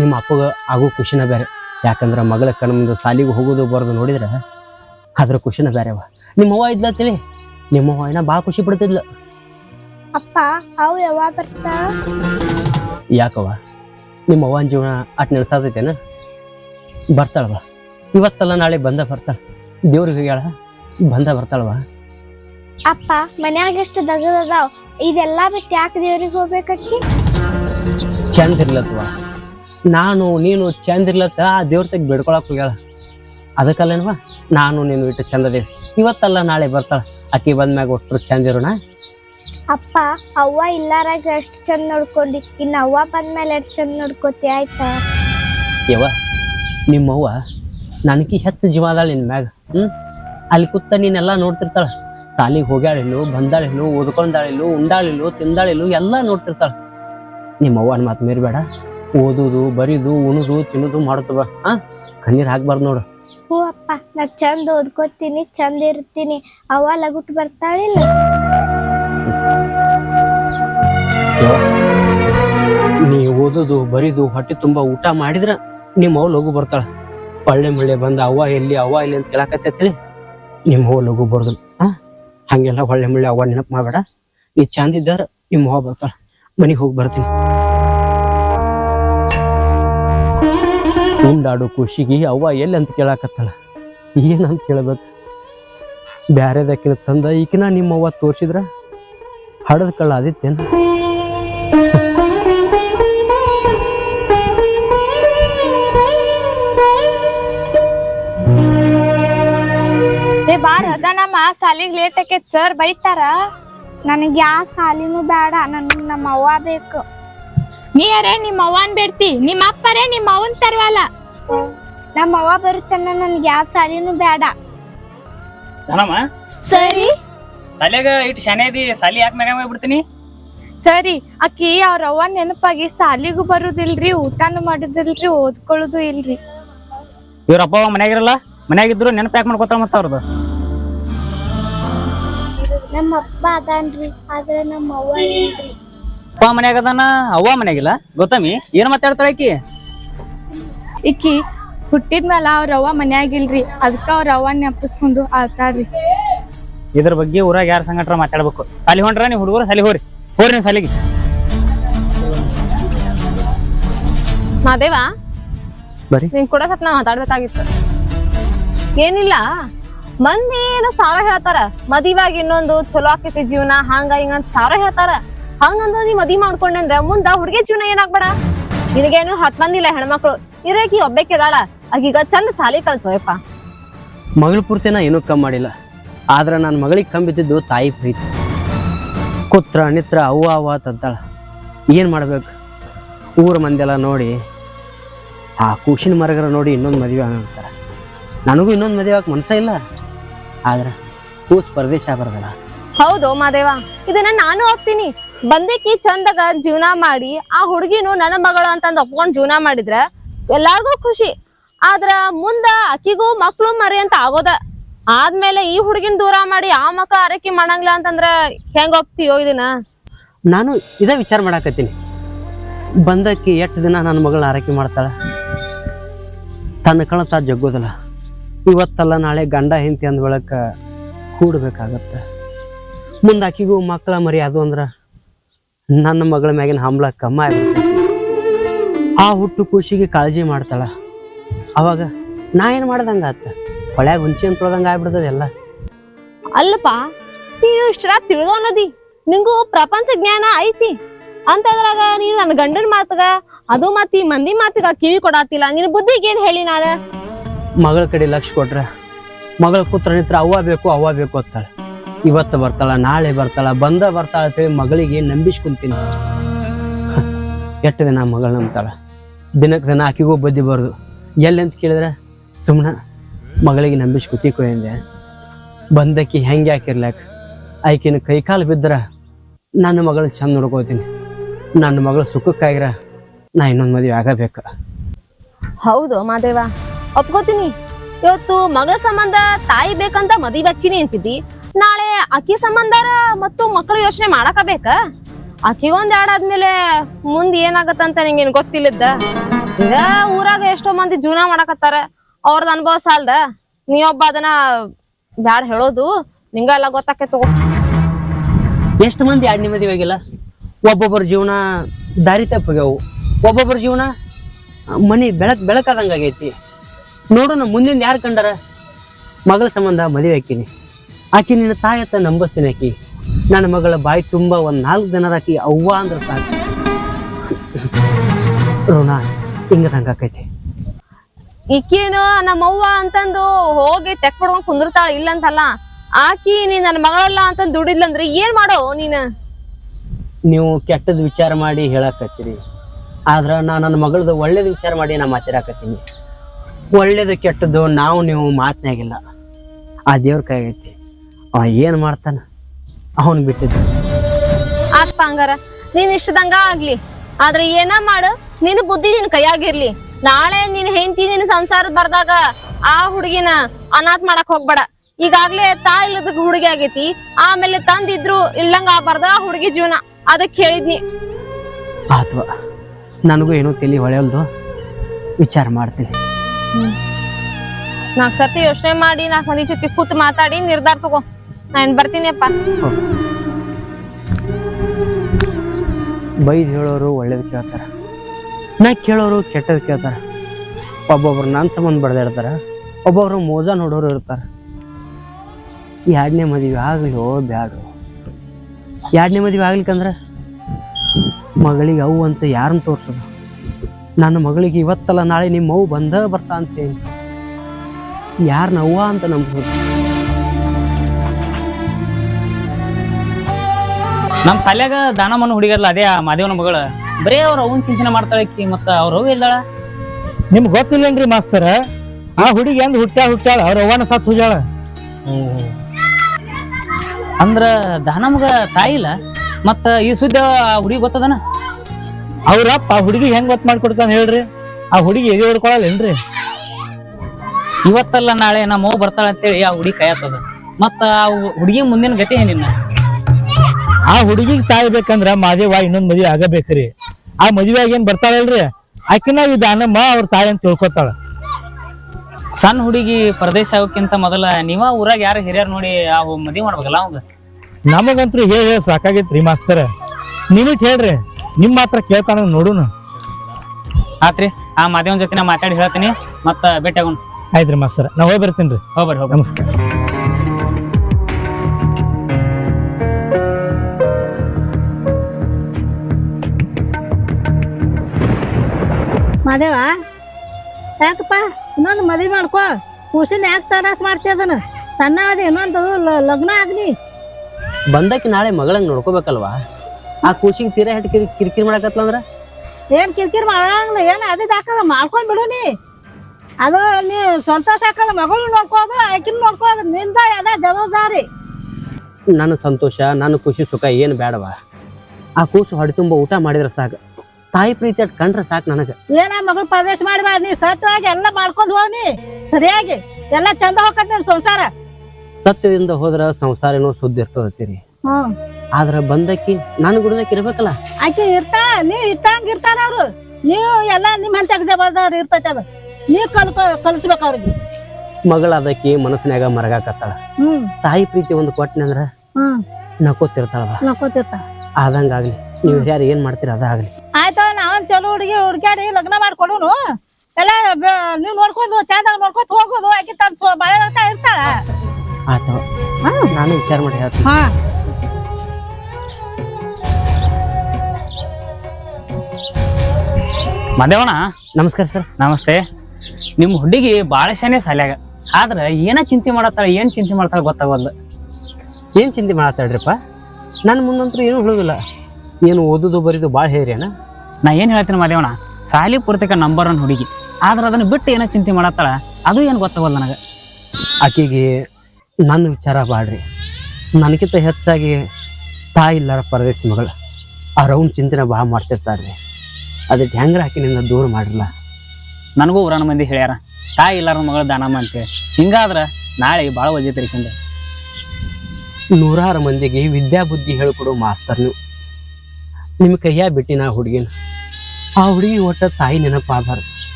ನಿಮ್ಮ ಅಪ್ಪಗ ಆಗೋ ಖುಷಿನ ಬೇರೆ. ಯಾಕಂದ್ರೆ ಮಗಳ ಕಣ್ಣ ಮುಂದೆ ಸಾಲಿಗೆ ಹೋಗೋದು ಬರೋದು ನೋಡಿದ್ರೆ? ಅದ್ರ ಖುಷಿನ ಬೇರೆವ ಅವ ನಿಮ್ಮ ಅವ್ವ ಇದ್ಲ ತಿಳಿ ನಿಮ್ಮ ಅವ್ವ ಏನ ಭಾಳ ಖುಷಿ ಪಡ್ತಿದ್ಲ. ಅಪ್ಪ ಅವು ಯಾವ ಬರ್ತಾ? ಯಾಕವ್ವ? ನಿಮ್ಮ ಅವ್ವನ ಜೀವನ ಅಟ್ ನೆನ್ಸಾತೈತೇನ ಬರ್ತಾಳವ ಇವತ್ತಲ್ಲ ನಾಳೆ ಬಂದ ಬರ್ತಾಳ. ದೇವ್ರಿಗೆ ಹೋಗ್ಯಾಳ ಬಂದ ಬರ್ತಾಳವ ಅಪ್ಪ ಮನ್ಯಾಗ ಎಷ್ಟು ದಗದದಾವ್ ಇದೆಲ್ಲ ಬಿಟ್ಟು ಯಾಕೆ ದೇವ್ರಿಗೆ ಹೋಗ್ಬೇಕಿ ಚಂದ ಇರ್ಲತ್ವ. ನಾನು ನೀನು ಚಂದ ಇರ್ಲತ್ತ ಆ ದೇವ್ರ ತೆಗ್ ಬೇಡ್ಕೊಳಕ್ ಹೋಗ್ಯಾಳ. ಅದಕ್ಕಲ್ಲೇನವ ನಾನು ನೀನು ಇಟ್ಟು ಚಂದದೇವಿ ಇವತ್ತಲ್ಲ ನಾಳೆ ಬರ್ತಾಳ. ಆಕಿ ಬಂದ್ಮ್ಯಾಗ ಒಟ್ಟರು ಚಂದ ಇರೋಣ. ಅಪ್ಪ ಅವ್ವ ಇಲ್ಲಾರಾಗ ಎಷ್ಟು ಚಂದ ನೋಡ್ಕೊಂಡಿ. ಇನ್ನು ಅವ್ವ ಬಂದ್ಮೇಲೆ ಎಷ್ಟು ಚಂದ ನೋಡ್ಕೋತಿ ಆಯ್ತಾ? ಯವ್ವ ನಿಮ್ಮವ್ವ ನನಗೆ ಹೆಚ್ಚು ಜೀವ ಅದಾಳ ನಿನ್ ಮ್ಯಾಗ ಹ್ಮ್? ಅಲ್ಲಿ ಕೂತ ನೀನೆಲ್ಲ ನೋಡ್ತಿರ್ತಾಳ. ಸಾಲಿಗೆ ಹೋಗ್ಯಾಳಿಲ್ಲು ಬಂದಾಳಿಲ್ಲು ಓದ್ಕೊಂಡಾಳಿಲ್ಲು ಉಂಡಾಳಿಲ್ಲು ತಿಂದಾಳಿಲ್ಲು ಎಲ್ಲ ನೋಡ್ತಿರ್ತಾಳ. ನಿಮ್ಮವ್ವನ ಮಾತು ಮೀರ್ಬೇಡ. ಓದುದು ಬರೀದು ಉಣುದು ತಿನ್ನುದು ಮಾಡ್ತವ ಹಾ? ಕಣ್ಣೀರ್ ಹಾಕ್ಬಾರ್ದು ನೋಡು. ಹ್ಞೂ ಅಪ್ಪ ನಾ ಚಂದ ಓದ್ಕೋತೀನಿ ಚಂದ ಇರ್ತೀನಿ. ಅವ್ವ ಲಗುಟ್ ಬರ್ತಾಳಿಲ್ಲ ನೀ ಓದುದು ಬರೀದು ಹೊಟ್ಟೆ ತುಂಬಾ ಊಟ ಮಾಡಿದ್ರ ನಿಮ್ಮ ಅವ್ವ ಲಘು ಬರ್ತಾಳ. ಒಳ್ಳೆ ಮಳೆ ಬಂದ ಅವ್ವ ಎಲ್ಲಿ ಅವ್ವ ಇಲ್ಲಿ ಅಂತ ಕೇಳಾಕತ್ತೈತಿ. ನಿಮ್ಮ ಅವ್ವ ಲಘು ಬರ್ದು ಹಾ ಹಂಗೆಲ್ಲ ಒಳ್ಳೆ ಮಳೆ ಅವ್ವ ನೆನಪು ಮಾಡಬೇಡ. ನೀ ಚಂದ ಇದ್ದಾರ ನಿಮ್ಮ ಅವ್ವ ಬರ್ತಾಳ. ಮನೆಗೆ ಹೋಗಿ ಬರ್ತೀನಿ. ಉಂಡಾಡು ಖುಷಿಗೆ ಅವ್ವ ಎಲ್ಲಿ ಅಂತ ಕೇಳಾಕತ್ತಾಳ. ಏನಂತ ಕೇಳ್ಬೇಕು? ಬ್ಯಾರೆದಕ್ಕಿಂತ ತಂದ ಈಕಿನ ನಿಮ್ಮ ಅವ್ವ ತೋರ್ಸಿದ್ರ? ಹಡದ ಕಳ್ಳ ಆದಿತ್ತೇನ? ಏ ಬಾರ ಸಾಲಿಗ್ ಲೇಟ್ ಆಕೇತ್ ಸರ್ ಬೈತಾರ? ನನಗೆ ಯಾವ ಸಾಲಿನೂ ಬೇಡ ನನ್ಗೆ ನಮ್ಮ ಅವ್ವ ಬೇಕು. ನೀ ಅರೇ ನಿಮ್ಮ ಅವ್ವನ್ ಬೇಡ್ತಿ ನಿಮ್ಮ ಅಪ್ಪರೇ ನಿಮ್ಮ ಅವನ್ ತರವಲ್ಲ ನಮ್ಮ ಅವ್ವ ಬರುತ್ತನ್ನ ನನ್ಗೆ ಯಾವ ಸಾಲಿನೂ ಬೇಡ ಧನಮ್ಮ ಸರಿ. ತಲೆಗ ಇಟ್ಟು ಶಾನೆ ಅದಿ ಸಾಲಿ ಯಾಕೆ ಮ್ಯಾಗ ಬಿಡ್ತೀನಿ ಸರಿ ಅಕ್ಕಿ ಅವ್ರ ಅವ್ವ ನೆನಪಾಗಿ ಸಾಲಿಗೂ ಬರುದಿಲ್ರಿ ಊಟಾನು ಮಾಡುದಿಲ್ರಿ ಓದ್ಕೊಳ್ಳೋದು ಇಲ್ರಿ. ಇವ್ರಪ್ಪ ಮನ್ಯಾಗಿರಲ್ಲ ಮನ್ಯಾಗಿದ್ರು ನೆನಪು ಯಾಕೆ ಮಾಡ್ಕೊತಾರ ಮತ್ತ ಅವ್ರದ್ದು ನಮ್ಮ ಅಪ್ಪ ಅದಾನ್ರಿ ಆದ್ರೆ ನಮ್ಮ ಅವ್ವ ಇಲ್ರಿ. ಅಪ್ಪ ಮನ್ಯಾಗ ಅದಾನ ಅವ್ವ ಮನ್ಯಾಗಿಲ್ಲ ಗೊತ್ತಮ್ಮಿ ಏನ್ ಮಾತಾಡ್ತಾಳ ಆಕಿ? ಇಕ್ಕಿ ಹುಟ್ಟಿದ್ಮೇಲೆ ಅವ್ರ ಅವ್ವ ಮನ್ಯಾಗಿಲ್ರಿ ಅದಕ್ಕ ಅವ್ರ ಅವ್ವ ನೆನಪಿಸ್ಕೊಂಡು ಆಳ್ತಾರ್ರಿ ಇದ್ರ ಬಗ್ಗೆ ಊರಾಗ ಯಾರ ಸಂಗಟ್ರ ಮಾತಾಡ್ಬೇಕು? ಸಾಲಿ ಹೊಂಟ್ರ ನೀವು ಹುಡುಗರು ಸಲಿ ಹೋರಿ. ಹೋರಿ ಸಾಲಿಗೆ. ಬರ್ರಿ. ನಿನ್ ಕೂಡ ಸ್ವಲ್ಪ ನಾ ಮಾತಾಡ್ಬೇಕಾಗಿತ್ತು. ಏನಿಲ್ಲ ಮಂದಿ ಏನೋ ಸಾವಿರ ಹೇಳ್ತಾರ. ಮದಿವಾಗ ಇನ್ನೊಂದು ಚಲೋ ಆಕೈತಿ ಜೀವನ ಹಂಗ ಹಿಂಗ ಅಂತ ಸಾವಿರ ಹೇಳ್ತಾರ. ಹಂಗಂದ್ರ ನೀ ಮದಿ ಮಾಡ್ಕೊಂಡ್ರೆ ಮುಂದ ಹುಡುಗಿ ಜೀವನ ಏನಾಗ್ಬೇಡ? ನಿನಗೇನು ಹತ್ ಮಂದಿ ಇಲ್ಲ ಹೆಣ್ಮಕ್ಳು. ಇರಕಿ ಒಬ್ಬಾಕಿದಾಳ ಆಗೀಗ ಚಂದ ಸಾಲಿ ಕಲ್ಸೋಯಪ್ಪ ಮಗಳ ಪೂರ್ತಿನ ಏನೂ ಕಮ್ಮಿ ಮಾಡಿಲ್ಲ. ಆದ್ರೆ ನನ್ನ ಮಗಳಿಗೆ ಕಂಬಿದ್ದಿದ್ದು ತಾಯಿ ಪ್ರೀತಿ. ಕುತ್ರ, ನಿತ್ರ, ಅವ್ವ ಅವ್ವ ತಂತಾಳ ಏನು ಮಾಡ್ಬೇಕು? ಊರ ಮಂದೆಲ್ಲ ನೋಡಿ, ಆ ಕೂಶಿನ ಮರಗರ ನೋಡಿ ಇನ್ನೊಂದು ಮದುವೆ ಅಂತಾರೆ. ನನಗೂ ಇನ್ನೊಂದು ಮದುವೆ ಆಗಕ್ಕೆ ಮನಸ್ಸ ಇಲ್ಲ. ಆದ್ರೆ ಕೂಸ್ ಪರದೇಶ ಬರದಲ್ಲ ಹೌದು ಮಾದೇವ ಇದನ್ನ ನಾನು ಹೋಗ್ತೀನಿ. ಬಂದಿಕ್ಕಿ ಚಂದಗ ಜೀವನ ಮಾಡಿ, ಆ ಹುಡುಗಿನು ನನ್ನ ಮಗಳು ಅಂತಂದು ಒಪ್ಕೊಂಡು ಜೀವನ ಮಾಡಿದ್ರೆ ಎಲ್ಲಾರ್ಗೂ ಖುಷಿ. ಆದ್ರ ಮುಂದ ಅಕ್ಕಿಗೂ ಮಕ್ಳು ಮರಿ ಅಂತ ಆಗೋದ ಆದ್ಮೇಲೆ ಈ ಹುಡುಗಿನ ದೂರ ಮಾಡಿ ಆ ಮಕ್ಳ ಆರೈಕೆ ಮಾಡಂಗಿಲ್ಲ ಅಂತಂದ್ರ ಹೆಂಗ ಒಪ್ತೀಯೋ ಇದನ್ನ? ನಾನು ಇದೇ ವಿಚಾರ ಮಾಡಾಕತ್ತೀನಿ. ಬಂದಕ್ಕೆ ಎಷ್ಟು ದಿನ ನನ್ನ ಮಗಳನ್ನ ಆರೈಕೆ ಮಾಡ್ತಾಳ? ತನ್ನ ಕಣ ತಾ ಜಗ್ಗೋದಿಲ್ಲ. ಇವತ್ತಲ್ಲ ನಾಳೆ ಗಂಡ ಹೆಂಡತಿ ಅಂದ ಬಳಕ ಕೂಡ್ಬೇಕಾಗತ್ತೆ. ಮುಂದೆ ಆಕಿಗೂ ಮಕ್ಕಳ ಮರಿ ಅದು ಅಂದ್ರೆ ನನ್ನ ಮಗಳ ಮ್ಯಾಗಿನ ಹಂಬಲ ಕಮ್ಮ ಆಗುತ್ತೆ ಆ ಹುಟ್ಟು ಖುಷಿಗೆ ಕಾಳಜಿ ಮಾಡ್ತಾಳ. ಅವಾಗ ನಾ ಏನು ಮಾಡ್ದಂಗ ಆತ ಹೊಳ್ಯಾಗ ಹುಂಚಿ ಅಂತ ತೊಳ್ದಂಗ ಆಗ್ಬಿಡ್ತದೆ ಎಲ್ಲ. ಅಲ್ಲಪ್ಪ ನೀನು ಇಷ್ಟರ ತಿಳಿದೋ ಅನ್ನೋದಿ? ನಿಂಗೂ ಪ್ರಪಂಚ ಜ್ಞಾನ ಐತಿ. ಅಂತದ್ರಾಗ ನೀನು ನನ್ನ ಗಂಡನ ಮಾತಗ ಅದು ಮತ್ತೆ ಈ ಮಂದಿ ಮಾತಿಗ ಕಿವಿ ಕೊಡಾತಿಲ್ಲ. ನಿನ್ ಬುದ್ಧಿಗೆ ಏನ್ ಹೇಳಿ ನಾನು ಮಗಳ ಕಡೆ ಲಕ್ಷ ಕೊಟ್ರೆ ಮಗಳ ಪುತ್ರ ನಿತ್ರ ಅವ್ವ ಬೇಕು ಅವ್ವ ಬೇಕು ಅಂತಾಳೆ. ಇವತ್ತು ಬರ್ತಾಳ ನಾಳೆ ಬರ್ತಾಳ ಬಂದ ಬರ್ತಾಳ ಅಂತೇಳಿ ಮಗಳಿಗೆ ನಂಬಿಸ್ಕೊಂತೀನಿ. ಎಷ್ಟು ದಿನ ಮಗಳ ನಂಬ್ತಾಳ? ದಿನಕ್ಕೆ ದಿನ ಆಕಿಗೂ ಬುದ್ಧಿ ಬರ್ದು. ಎಲ್ಲಿ ಅಂತ ಕೇಳಿದ್ರೆ ಸುಮ್ಮನೆ ಮಗಳಿಗೆ ನಂಬಿಸಿ ನಂಬಿಸ್ಕೊತಿಕೋ ಎಂದೆ ಬಂದಕ್ಕಿ ಹೆಂಗೆ ಹಾಕಿರ್ಲಾಕ? ಆಕಿನ ಕೈಕಾಲು ಬಿದ್ದರೆ? ನನ್ನ ಮಗಳು ಚಂದ ನೋಡ್ಕೋತೀನಿ ನನ್ನ ಮಗಳು ಸುಖಕ್ಕಾಗಿರ ನಾ ಇನ್ನೊಂದು ಮದುವೆ ಆಗಬೇಕು. ಹೌದು ಮಾದೇವ. ಒಪ್ಕೋತೀನಿ. ಇವತ್ತು ಮಗಳ ಸಂಬಂಧ ತಾಯಿ ಬೇಕಂತ ಮದುವೆ ಅಕ್ಕಿನಿ ಅಂತಿದ್ದಿ. ನಾಳೆ ಅಕ್ಕಿ ಸಂಬಂಧ ಮತ್ತು ಮಕ್ಕಳು ಯೋಚನೆ ಮಾಡಕ ಬೇಕ? ಅಕ್ಕಿಗೊಂದು ಆಡಾದ್ಮೇಲೆ ಮುಂದೆ ಮುಂದ್ ಏನಾಗತ್ತಂತ ನಿಂಗೇನು ಗೊತ್ತಿಲ್ಲದ ಈಗ ಊರಾಗ ಎಷ್ಟೋ ಮಂದಿ ಜೀವನ ಮಾಡಕತ್ತಾರ. ಅವ್ರದ್ ಅನುಭವ ಸಾಲ್ದ? ನೀ ಒಬ್ಬ ಅದನ್ನ ಬ್ಯಾಡ ಹೇಳೋದು, ನಿಂಗ ಎಲ್ಲ ಗೊತ್ತಾಕೆ ತಗೋ. ಎಷ್ಟು ಮಂದಿ ಎರಡನೇ ಮದುವೆ ಆಗಿಲ್ಲ? ಒಬ್ಬೊಬ್ಬರ ಜೀವನ ದಾರಿ ತಪ್ಪಗ್ಯಾವು. ಒಬ್ಬೊಬ್ಬರ ಜೀವನ ಮನಿ ಬೆಳಕ್ ಬೆಳಕಾದಂಗ ಆಗೈತಿ. ನೋಡೋಣ ಮುಂದಿನ ಯಾರು ಕಂಡಾರ? ಮಗಳ ಸಂಬಂಧ ಮದುವೆ ಹಾಕಿನಿ ಆಕಿ ನಿನ್ನ ತಾಯತ್ತ ನಂಬಸ್ತೀನಿ ಆಕಿ. ನನ್ನ ಮಗಳ ಬಾಯಿ ತುಂಬ ಒಂದ್ ನಾಲ್ಕು ದಿನದ ಆಕಿ ಅವ್ವ ಅಂದ್ರೆ ಸಾಕು. ಋಣ ಹಿಂಗದಂಗ ಆಕೈತಿ. ಈಕೇನು ನಮ್ಮವ್ವ ಅಂತಂದು ಹೋಗಿ ತೆಕ್ ಪಡ್ಕೊಂಡ್ ಕುಂದಿರ್ತಾಳ ಇಲ್ಲ ಅಂತಲ್ಲ ಆಕಿ ನೀ ನನ್ನ ಮಗಳಲ್ಲ ಅಂತಂದ್ ದುಡಿದ್ಲಂದ್ರೆ ಏನ್ ಮಾಡೋ ನೀನ್? ನೀವು ಕೆಟ್ಟದ ವಿಚಾರ ಮಾಡಿ ಹೇಳಕತ್ತೀರಿ. ಆದ್ರ ನಾ ನನ್ನ ಮಗಳದು ಒಳ್ಳೇದು ವಿಚಾರ ಮಾಡಿ ನಾ ಮಾತಾಡಕತ್ತೀನಿ. ಒಳ್ಳೇದು ಕೆಟ್ಟದ್ದು ನಾವು ನೀವು ಮಾತನಾಗಿಲ್ಲ ಆ ದೇವ್ರ ಕೈ ಐತಿ. ಅವ ಏನ್ ಮಾಡ್ತಾನ? ಅವನ್ ಬಿಟ್ಟಿದ್ದ. ಆತ್ಪ ಹಂಗಾರ ನೀನ್ ಇಷ್ಟದಂಗ ಆಗ್ಲಿ. ಆದ್ರೆ ಏನ ಮಾಡು ನಿನ್ ಬುದ್ಧಿ ನಿನ್ ಕೈಯಾಗಿರ್ಲಿ ನಾಳೆ ನಿನ್ ಹೆಂಡತಿ ನಿನ್ ಸಂಸಾರ ಬರ್ದಾಗ ಆ ಹುಡುಗಿನ ಅನಾಥ ಮಾಡಕ್ ಹೋಗ್ಬೇಡ. ಈಗಾಗ್ಲೇ ತಾ ಇಲ್ಲದ ಹುಡುಗಿ ಆಗೇತಿ. ಆಮೇಲೆ ತಂದಿದ್ರು ಇಲ್ಲಂಗ ಆಗ್ಬಾರ್ದ ಆ ಹುಡುಗಿ ಜೀವನ. ಅದಕ್ಕೆ ಹೇಳಿದ್ನಿ. ಅಥವಾ ನನಗೂ ಏನೋ ತಿಳಿ ಹೊಳೆಯಲ್ದು. ವಿಚಾರ ಮಾಡ್ತೀನಿ. ನಾಲ್ಕು ಸರ್ತಿ ಯೋಚನೆ ಮಾಡಿ ನಾ ಮಂದಿ ಜೊತೆ ಕೂತ್ ಮಾತಾಡಿ ನಿರ್ಧಾರ ತಗೋ. ನಾನು ಬರ್ತೀನಿಯಪ್ಪ. ಬೈದ್ ಹೇಳೋರು ಒಳ್ಳೇದು ಕೇಳ್ತಾರ. ನಾ ಕೇಳೋರು ಕೆಟ್ಟದ್ ಕೇಳ್ತಾರ. ಒಬ್ಬೊಬ್ರು ನನ್ನ ಸಂಬಂಧ ಬಡ್ದಿರ್ತಾರ ಒಬ್ಬೊಬ್ರು ಮೋಜ ನೋಡೋರು ಇರ್ತಾರ. ಎರಡನೇ ಮದುವೆ ಓ ಬ್ಯಾಡ್ರು. ಎರಡನೇ ಮದುವೆ ಆಗ್ಲಿಕ್ಕಂದ್ರೆ ಮಗಳಿಗೆ ಅವು ಅಂತ ಯಾರನ್ನ ತೋರ್ಸೋದು? ನನ್ನ ಮಗಳಿಗೆ ಇವತ್ತಲ್ಲ, ನಾಳೆ ನಿಮ್ಮ ಅವು ಬಂದ ಬರ್ತಾ ಅಂತೇಳಿ ಯಾರನ್ನ ಅವ್ವ ಅಂತ ನಂಬೋದು ನಮ್ಮ ಸಾಲ್ಯಾಗ ದಾನಮ್ಮನ ಹುಡುಗಿರ್ಲ ಅದೇ ಮಾದೇವನ ಮಗಳ. ಬರೇ ಅವ್ರ ಅವನ್ ಚಿಂತನೆ ಮಾಡ್ತಾಳೆ ಆಕಿ ಮತ್ತ ಅವ್ರ ಅವ್ ಇಲ್ದಾಳ ನಿಮ್ಗೆ ಗೊತ್ತಿಲ್ಲೇನ್ರಿ ಮಾಸ್ತರ? ಆ ಹುಡುಗಿ ಹೆಂಗ್ ಹುಟ್ಟ್ಯಾಳ ಹುಟ್ಟ್ಯಾಳ? ಅವ್ರ ಅವ್ವನ ಸತ್ ಹುಜಾಳ ಅಂದ್ರ ದಾನಮ್ಗ ತಾಯಿ ಇಲ್ಲ ಮತ್ತ ಈ ಸುದ್ದಿ ಆ ಹುಡುಗಿ ಗೊತ್ತದನ? ಅವ್ರಪ್ಪ ಆ ಹುಡುಗಿ ಹೆಂಗ್ ಗೊತ್ತ ಮಾಡ್ಕೊಡ್ತಾನ ಹೇಳ್ರಿ? ಆ ಹುಡುಗಿ ಎದೆ ಹೊಡ್ಕೊಳಲ್ಲೇನ್ರಿ? ಇವತ್ತಲ್ಲ ನಾಳೆ ನಮ್ಮ ಅವ್ವ ಬರ್ತಾಳ ಅಂತೇಳಿ ಆ ಹುಡುಗಿ ಕಾಯತ್ತದ. ಮತ್ತ ಆ ಹುಡುಗಿ ಮುಂದಿನ ಗತಿ ಏನಿಲ್ಲ. ಆ ಹುಡುಗಿಗ್ ತಾಯಿ ಬೇಕಂದ್ರ ಮಾದೇವ ಇನ್ನೊಂದ್ ಮದ್ವೆ ಆಗಬೇಕ್ರಿ. ಆ ಮದ್ವೆಯಾಗ ಏನ್ ಬರ್ತಾಳಲ್ರಿ? ಆಕಿನ ಈ ದಾನಮ್ಮ ಅವ್ರ ತಾಯಿ ಅಂತ ತಿಳ್ಕೊತಾಳ. ಸಣ್ಣ ಹುಡುಗಿ ಪರದೇಶ ಆಗೋಕ್ಕಿಂತ ಮೊದಲ ನೀವ ಊರಾಗ ಯಾರು ಹಿರಿಯರ್ ನೋಡಿ ಆ ಮದ್ವಿ ಮಾಡ್ಬೇಕಲ್ಲ ಅವಂಗ? ನಮಗಂತೂ ಹೇಳಿ ಹೇಳಿ ಸಾಕಾಗೈತ್ರಿ ಮಾಸ್ತರ. ನಿಮಿಟ್ ಹೇಳ್ರಿ ನಿಮ್ ಮಾತ್ರ ಕೇಳ್ತಾನ ನೋಡುನು. ಆತ್ರಿ ಆ ಮಾದೇವನ್ ಜೊತೆ ನಾ ಮಾತಾಡಿ ಹೇಳ್ತೀನಿ ಮತ್ತ ಭೇಟಿ ಆಗೋಣ ಆಯ್ತ್ರಿ ಮಾಸ್ತರ ನಾ ಹೋಗಿ ಬರ್ತೀನಿ ಹೋಗ್ಬರ್ರಿ ಹೋಗ್ಬರ್ರಿ. ನಮಸ್ಕಾರ. ಮಾದೇವ? ಯಾಕಪ್ಪ? ಇನ್ನೊಂದು ಮದ್ವಿ ಮಾಡ್ಕೋ. ಕೂಸಿನ ಯಾಕೆ ತರಾಸ್ ಮಾಡ್ತೀಯ ಅದನ್ನ? ಸಣ್ಣ ಅದಿ ಇನ್ನೊಂದು ಲಗ್ನ ಆಗ್ಲಿ. ಬಂದಕ್ಕೆ ನಾಳೆ ಮಗಳಂಗ್ ನೋಡ್ಕೋಬೇಕಲ್ವಾ? ಆ ಕೂಸಿಗೆ ತೀರಾ ಹೆಟ್ ಕಿರಿ ಕಿರಿಕಿರಿ ಅಂದ್ರೆ? ಏನ್ ಕಿರಿಕಿರಿ ಮಾಡಂಗಿಲ್ಲ ಏನ್ ಅದೇ ಹಾಕಲ್ಲ ಮಾಡ್ಕೊಂಡ್ ಬಿಡು ನೀ. ಅದು ನೀ ಸಂತೋಷ ಹಾಕಲ್ಲ ಮಗಳು ನೋಡ್ಕೋದು ಆಕಿನ ನೋಡ್ಕೋದು ನಿಂದ ಎಲ್ಲ ಜವಾಬ್ದಾರಿ. ನನ್ನ ಸಂತೋಷ ನನ್ನ ಖುಷಿ ಸುಖ ಏನು ಬೇಡವಾ ಆ ಕೂಸು ಹೊಡೆ ತುಂಬ ಊಟ ಮಾಡಿದ್ರೆ ಸಾಕು. ತಾಯಿ ಪ್ರೀತಿ ಅಟ್ ಕಂಡ್ರೆ ಸಾಕು ನನಗೆ. ಏನ ಮಗಳು ಪ್ರವೇಶ ಮಾಡಿ ನೀ ಸತ್ಯವಾಗಿ ಎಲ್ಲ ಮಾಡ್ಕೊಂಡು ಹೋಗಿ ಸರಿಯಾಗಿ ಎಲ್ಲ ಚಂದ ಹೋಗ್ತೇನೆ ಸಂಸಾರ. ಸತ್ಯದಿಂದ ಹೋದ್ರ ಸಂಸಾರ ಏನೋ ಸುದ್ದಿ ಇರ್ತದತ್ತೀರಿ ಆದ್ರೆ ಬಂದಕ್ಕಿ ನಾನು ಗುಡದಕ್ಕೆ ಇರ್ಬೇಕಲ್ಲ. ಆಕೆ ಇರ್ತಾ ನೀ ಇಟ್ಟಂಗ ಇರ್ತಾರ ಅವ್ರು. ನೀವು ಎಲ್ಲ ನಿಮ್ಮ ಹಂತ ಜವಾಬ್ದಾರಿ ಇರ್ತೈತೆ ಅದು. ನೀವ್ ಕಲ್ಕೊ ಕಲಿಸ್ಬೇಕು ಅವ್ರಿಗೆ. ಅದಕ್ಕೆ ಮನಸ್ಸಿನಾಗ ಮರಗಾಕತ್ತಾಳ. ತಾಯಿ ಪ್ರೀತಿ ಒಂದು ಕೊಟ್ಟನೆ ನಕೋತಿರ್ತಾಳ ನಕೋತಿರ್ತಾಳ ಆದಂಗಾಗ್ಲಿ. ನೀವು ಯಾರು ಏನ್ ಮಾಡ್ತೀರ ಅದಾಗ್ಲಿ ಆಯ್ತಾ ನಾವೊಂದ್ ಚಲೋ ಹುಡುಗಿ ಹುಡ್ಕ್ಯಾಡಿ ಲಗ್ನ ಮಾಡ್ಕೊಡೋನು. ಎಲ್ಲ ಬ- ನೀವ್ ನೋಡ್ಕೊಂಡು ಚಂದಾಗ ನೋಡ್ಕೊತ ಹೋಗೋದು ಆಕಿ ತನ್ ಬಾಳೆ ಇರ್ತಾಳ. ಆತವ ನಾನು ವಿಚಾರ ಮಾಡಿ ಹೇಳ್ತೀನಿ. ಹಾ. ಮಾದೇವಣ್ಣ. ನಮಸ್ಕಾರ ಸರ್. ನಮಸ್ತೆ. ನಿಮ್ಮ ಹುಡುಗಿ ಬಾಳ ಶಾನೆ ಸಾಲ್ಯಾಗ. ಆದ್ರೆ ಏನ ಚಿಂತೆ ಮಾಡತ್ತಾಳ ಏನ್ ಚಿಂತೆ ಮಾಡ್ತಾಳ ಗೊತ್ತಾಗವಲ್ದು ಏನ್ ಚಿಂತೆ ಮಾಡತ್ತಾಳ್ರಿಪ್ಪ? ನನ್ನ ಮುಂದಂತೂ ಏನು ಹುಡುಗಿಲ್ಲ ಏನು ಓದುದು ಬರೀದು ಭಾಳ ಹೇರಿಯನ? ನಾ ಏನು ಹೇಳ್ತೀನಿ ಮಾದೇವಣ ಸಾಲಿ ಪೂರ್ತಿಕ ನಂಬರ್ ಒನ್ ಹುಡುಗಿ. ಆದ್ರ ಅದನ್ನ ಬಿಟ್ಟು ಏನೋ ಚಿಂತೆ ಮಾಡತ್ತಾಳ? ಅದು ಏನು ಗೊತ್ತಾಗಲ್ಲ ನನಗೆ. ಆಕೆಗೆ ನನ್ನ ವಿಚಾರ ಬಾಡ್ರಿ ನನಗಿಂತ ಹೆಚ್ಚಾಗಿ ತಾಯಿ ಇಲ್ಲಾರ ಪರದೇಶ ಮಗಳ. ಆ ರೌಂಡ್ ಚಿಂತನೆ ಭಾಳ ಮಾಡ್ತಿರ್ತಾರ್ರಿ ಅದಕ್ಕೆ ಹೆಂಗ್ರ ಆಕಿನಿಂದ ದೂರ ಮಾಡಿರಲ್ಲ? ನನಗೂ ಊರನ ಮಂದಿ ಹೇಳ್ಯಾರ ತಾಯಿ ಇಲ್ಲಾರ ಮಗಳ ದಾನಮ್ಮ ಅಂತೇಳಿ ಹಿಂಗಾದ್ರೆ ನಾಳೆ ಭಾಳ ವಜೆ ತಿರ್ಕೊಂಡೆ ನೂರಾರು ಮಂದಿಗೆ ವಿದ್ಯಾ ಬುದ್ಧಿ ಹೇಳ್ಕೊಡೋ ಮಾಸ್ತರ್ ನೀವು. ನಿಮ್ಮ ಕೈಯ ಬಿಟ್ಟಿನ ಆ ಹುಡುಗಿನ. ಆ ಹುಡುಗಿ ಒಟ್ಟ ತಾಯಿ ನೆನಪಾಗಬಾರ್ದು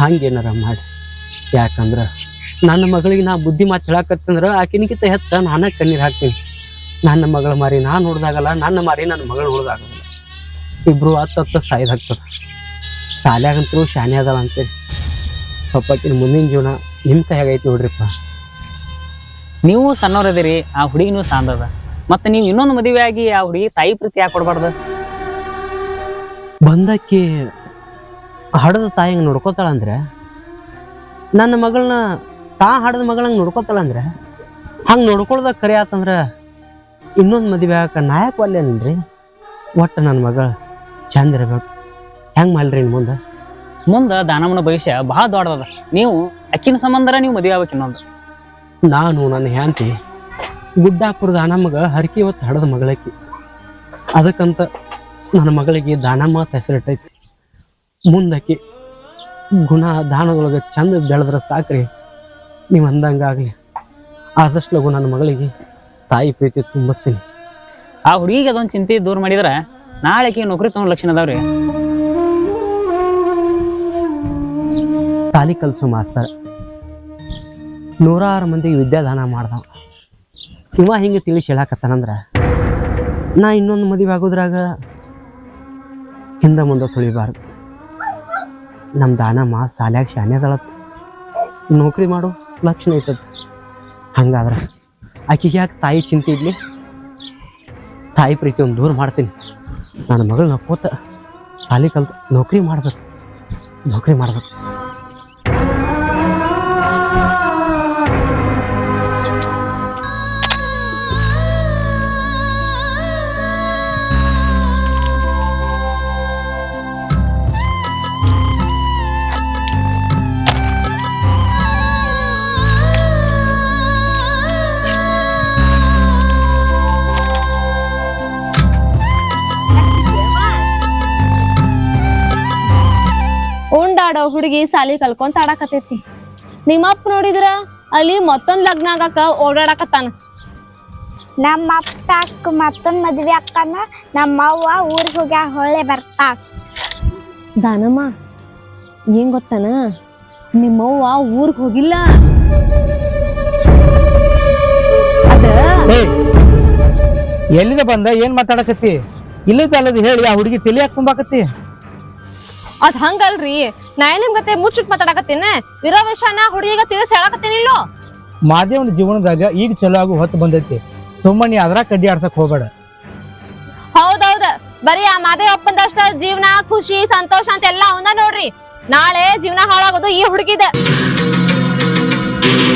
ಹಂಗೇನಾರ ಮಾಡಿ. ಯಾಕಂದ್ರೆ ನನ್ನ ಮಗಳಿಗೆ ನಾ ಬುದ್ಧಿ ಮಾತು ಹೇಳಕತ್ತಂದ್ರೆ ಆಕಿನಿಗಿಂತ ಹೆಚ್ಚ ನಾನೇ ಕಣ್ಣೀರು ಹಾಕ್ತೀನಿ. ನನ್ನ ಮಗಳ ಮಾರಿ ನಾನು ನೋಡ್ದಾಗಲ್ಲ, ನನ್ನ ಮಾರಿ ನನ್ನ ಮಗಳು ನೋಡ್ದಾಗಲ್ಲ. ಇಬ್ರು ಹತ್ತು ಸಾಯ್ದು ಹಾಕ್ತದ ಶಾಲೆಯಾಗಂತರೂ ಶಾನೆ ಅದಾವ ಅಂತೇಳಿ. ಸ್ವಲ್ಪ ಮುಂದಿನ ಜೀವನ ನಿಮ್ಮ ಹೇಗೈತಿ ನೋಡ್ರಿಪ್ಪ. ನೀವು ಸಣ್ಣವ್ರದಿರಿ ಆ ಹುಡುಗಿನೂ ಸಾಂದದ. ಮತ್ತೆ ನೀವು ಇನ್ನೊಂದು ಮದುವೆ ಆಗಿ ಆ ಹುಡುಗಿ ತಾಯಿ ಪ್ರೀತಿ ಯಾಕೆ ಕೊಡ್ಬಾರ್ದು? ಬಂದಕ್ಕಿ ಹಡದ ತಾಯಿಗೆ ನೋಡ್ಕೋತಾಳಂದ್ರೆ? ನನ್ನ ಮಗಳನ್ನ ತಾ ಹಡದ ಮಗಳಂಗೆ ನೋಡ್ಕೋತಾಳಂದ್ರೆ? ಹಂಗೆ ನೋಡ್ಕೊಳ್ದಾಗ ಕರೆ ಆತಂದ್ರೆ ಇನ್ನೊಂದು ಮದುವೆ ಆಗಕ್ಕೆ ನಾಯಕ ಒಲ್ಲೇನ್ರಿ ಒಟ್ಟು ನನ್ನ ಮಗಳು ಚಂದ ಇರಬೇಕು. ಹೆಂಗೆ ಮಾಡ್ರಿ ಇನ್ನು ಮುಂದೆ? ಮುಂದೆ ದಾನಮ್ಮನ ಭವಿಷ್ಯ ಭಾಳ ದೊಡ್ಡದ ನೀವು ಅಕ್ಕಿನ ಸಂಬಂಧರ ನೀವು ಮದುವೆ ಆಗ್ಬೇಕು ಇನ್ನೊಂದು. ನಾನು ನನ್ನ ಹ್ಯಾಂತಿ ಗುಡ್ಡಾಪುರದ ದಾನಮ್ಮಗ ಹರಕಿ ಹೊತ್ತು ಹಡದ ಮಗಳಕ್ಕಿ ಅದಕ್ಕಂತ ನನ್ನ ಮಗಳಿಗೆ ದಾನಮ್ಮ ಅಂತ ಹೆಸರಿಟ್ಟೈತಿ. ಮುಂದಕ್ಕೆ ಗುಣ ದಾನದೊಳಗೆ ಚಂದ ಬೆಳೆದ್ರೆ ಸಾಕ್ರಿ. ನೀವು ಅಂದಂಗಾಗಲಿ ಆದಷ್ಟು ಲಗು ನನ್ನ ಮಗಳಿಗೆ ತಾಯಿ ಪ್ರೀತಿ ತುಂಬಿಸ್ತೀನಿ. ಆ ಹುಡುಗಿಗೆ ಅದೊಂದು ಚಿಂತೆ ದೂರ ಮಾಡಿದ್ರೆ ನಾಳೆ ಆಕಿ ನೌಕರಿ ತಗೊಂಡ್ ಲಕ್ಷಣ ಅದಾವ್ರಿ. ತಾಲಿ ಕಲಸು ಮಾಸ್ತರ್. ನೂರಾರು ಮಂದಿಗೆ ವಿದ್ಯಾದಾನ ಮಾಡ್ದವ. ಇವ ಹಿಂಗೆ ತಿಳಿಸಿ ಹೇಳಾಕತ್ತಾನಂದ್ರೆ ನಾ ಇನ್ನೊಂದು ಮದುವೆ ಆಗೋದ್ರಾಗ ಹಿಂದೆ ಮುಂದೆ ತುಳಿಬಾರ್ದು ನಮ್ಮ ದಾನಮ್ಮ ಸಾಲ್ಯಾಗ ಶಾನೆ ಅದಳತ್ ನೌಕರಿ ಮಾಡು ಲಕ್ಷಣ ಐತದ. ಹಂಗಾದ್ರೆ ಆಕಿಗೆ ಯಾಕೆ ತಾಯಿ ಚಿಂತೆ ಇದ್ಲಿ? ತಾಯಿ ಪ್ರೀತಿ ಒಂದು ದೂರ ಮಾಡ್ತೀನಿ. ನನ್ನ ಮಗಳು ನಕ್ಕೋತ ಸಾಲಿ ಕಲ್ತು ನೌಕರಿ ಮಾಡ್ಬೇಕು. ನೌಕರಿ ಮಾಡ್ಬೇಕು. ಉಂಡಾಡೋ ಹುಡುಗಿ ಸಾಲಿ ಕಲ್ಕೊಂತ ಆಡಾಕತೈತಿ ನಿಮ್ಮಪ್ಪ ನೋಡಿದ್ರ ಅಲ್ಲಿ ಮತ್ತೊಂದ್ ಲಗ್ನ ಆಗಾಕ ಓಡಾಡಕತ್ತಾನ. ನಮ್ಮ ಅಪ್ಪ ಅಕ್ಕ ಮತ್ತೊಂದ್ ಮದ್ವೆ ಅಕ್ಕನ ನಮ್ಮ ಅವ್ವ ಊರಿಗೆ ಹೋಗ್ಯಾ ಹೊಳೆ ಬರ್ತಾ. ದಾನಮ್ಮ ಏನ್ ಗೊತ್ತಾನ? ನಿಮ್ಮವ್ವ ಊರಿಗೆ ಹೋಗಿಲ್ಲ. ಎಲ್ಲಿದ ಬಂದ? ಏನ್ ಮಾತಾಡಕತ್ತಿ? ಇಲ್ಲದ ಅಲ್ಲದ ಹೇಳಿ ಆ ಹುಡುಗಿ ತಲೆ ತುಂಬಾಕತ್ತಿ ಅದ್ ಹಂಗಲ್ರಿ? ನಾ ಏನ್ ನಿಮ್ ಗತೆ ಮುಚ್ಚಿಟ್ ಮಾತಾಡಕತ್ತೇನೆ? ಇರೋ ವಿಷಯನ ಹುಡುಗಿಗ ತಿಳಿಸ್ ಹೇಳಕತ್ತೀನಿಲ್ಲೋ ಮಾದೇವನ ಜೀವನದಾಗ ಈಗ ಚಲೋ ಆಗು ಹೊತ್ತು ಬಂದೈತಿ. ಸುಮ್ಮನೆ ಅದ್ರ ಕಡ್ಡಿ ಆಡ್ಸಕ್ ಹೋಗ್ಬೇಡ. ಹೌದೌದ. ಬರೀ ಆ ಮಾದೇವ ಒಪ್ಪಂದಷ್ಟ ಜೀವನ ಖುಷಿ ಸಂತೋಷ ಅಂತ ಎಲ್ಲ ಅವನ ನೋಡ್ರಿ. ನಾಳೆ ಜೀವನ ಹಾಳಾಗೋದು ಈ ಹುಡುಗಿದ.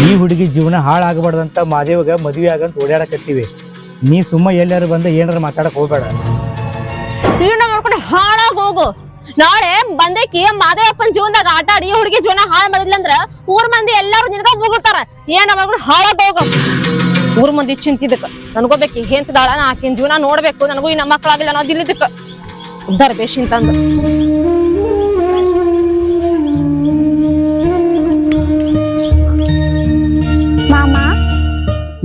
ಈ ಹುಡುಗಿ ಜೀವನ ಹಾಳಾಗಬಾರ್ದಂತ ಮಾದೇವಗ ಮದುವೆ ಆಗಂತ ಓಡಾಡಕತ್ತೀವಿ. ನೀ ಸುಮ್ಮ ಎಲ್ಲಾರು ಬಂದ ಏನಾರ ಮಾತಾಡಕ್ ಹೋಗ್ಬೇಡ. ಜೀವನ ಮಾಡ್ಕೊಂಡು ಹಾಳಾಗ್ ಹೋಗು. ನಾಳೆ ಬಂದೇಕಿ ಮಾದೇವಪ್ಪನ ಜೀವನದಾಗ ಆಟ ಆಡಿ ಹುಡುಗಿ ಜೀವನ ಹಾಳು ಮಾಡಿದ್ಲಂದ್ರ ಊರ್ ಮಂದಿ ಎಲ್ಲಾರು ನಿನಗ ಮುಗುಳ್ತಾರ ಏನ ಮಾಡ್ಕೊಂಡು ಹಾಳಾಗ ಹೋಗು. ಊರ್ ಮಂದಿ ಚಿಂತಿದಕ್ಕ ನನ್ಗೋಬೇಕು ಹೆಂತದಾಳ ನಾ ಆಕಿನ ಜೀವನ ನೋಡ್ಬೇಕು. ನನಗೂ ಈ ನಮ್ಮ ಮಕ್ಕಳಾಗಿಲ್ಲ ಅನ್ನೋದು ಇಲ್ಲಿದ್ದಕ್ಕ ಉದ್ದಾರ ಅಂತಂದ ಮಾಮ?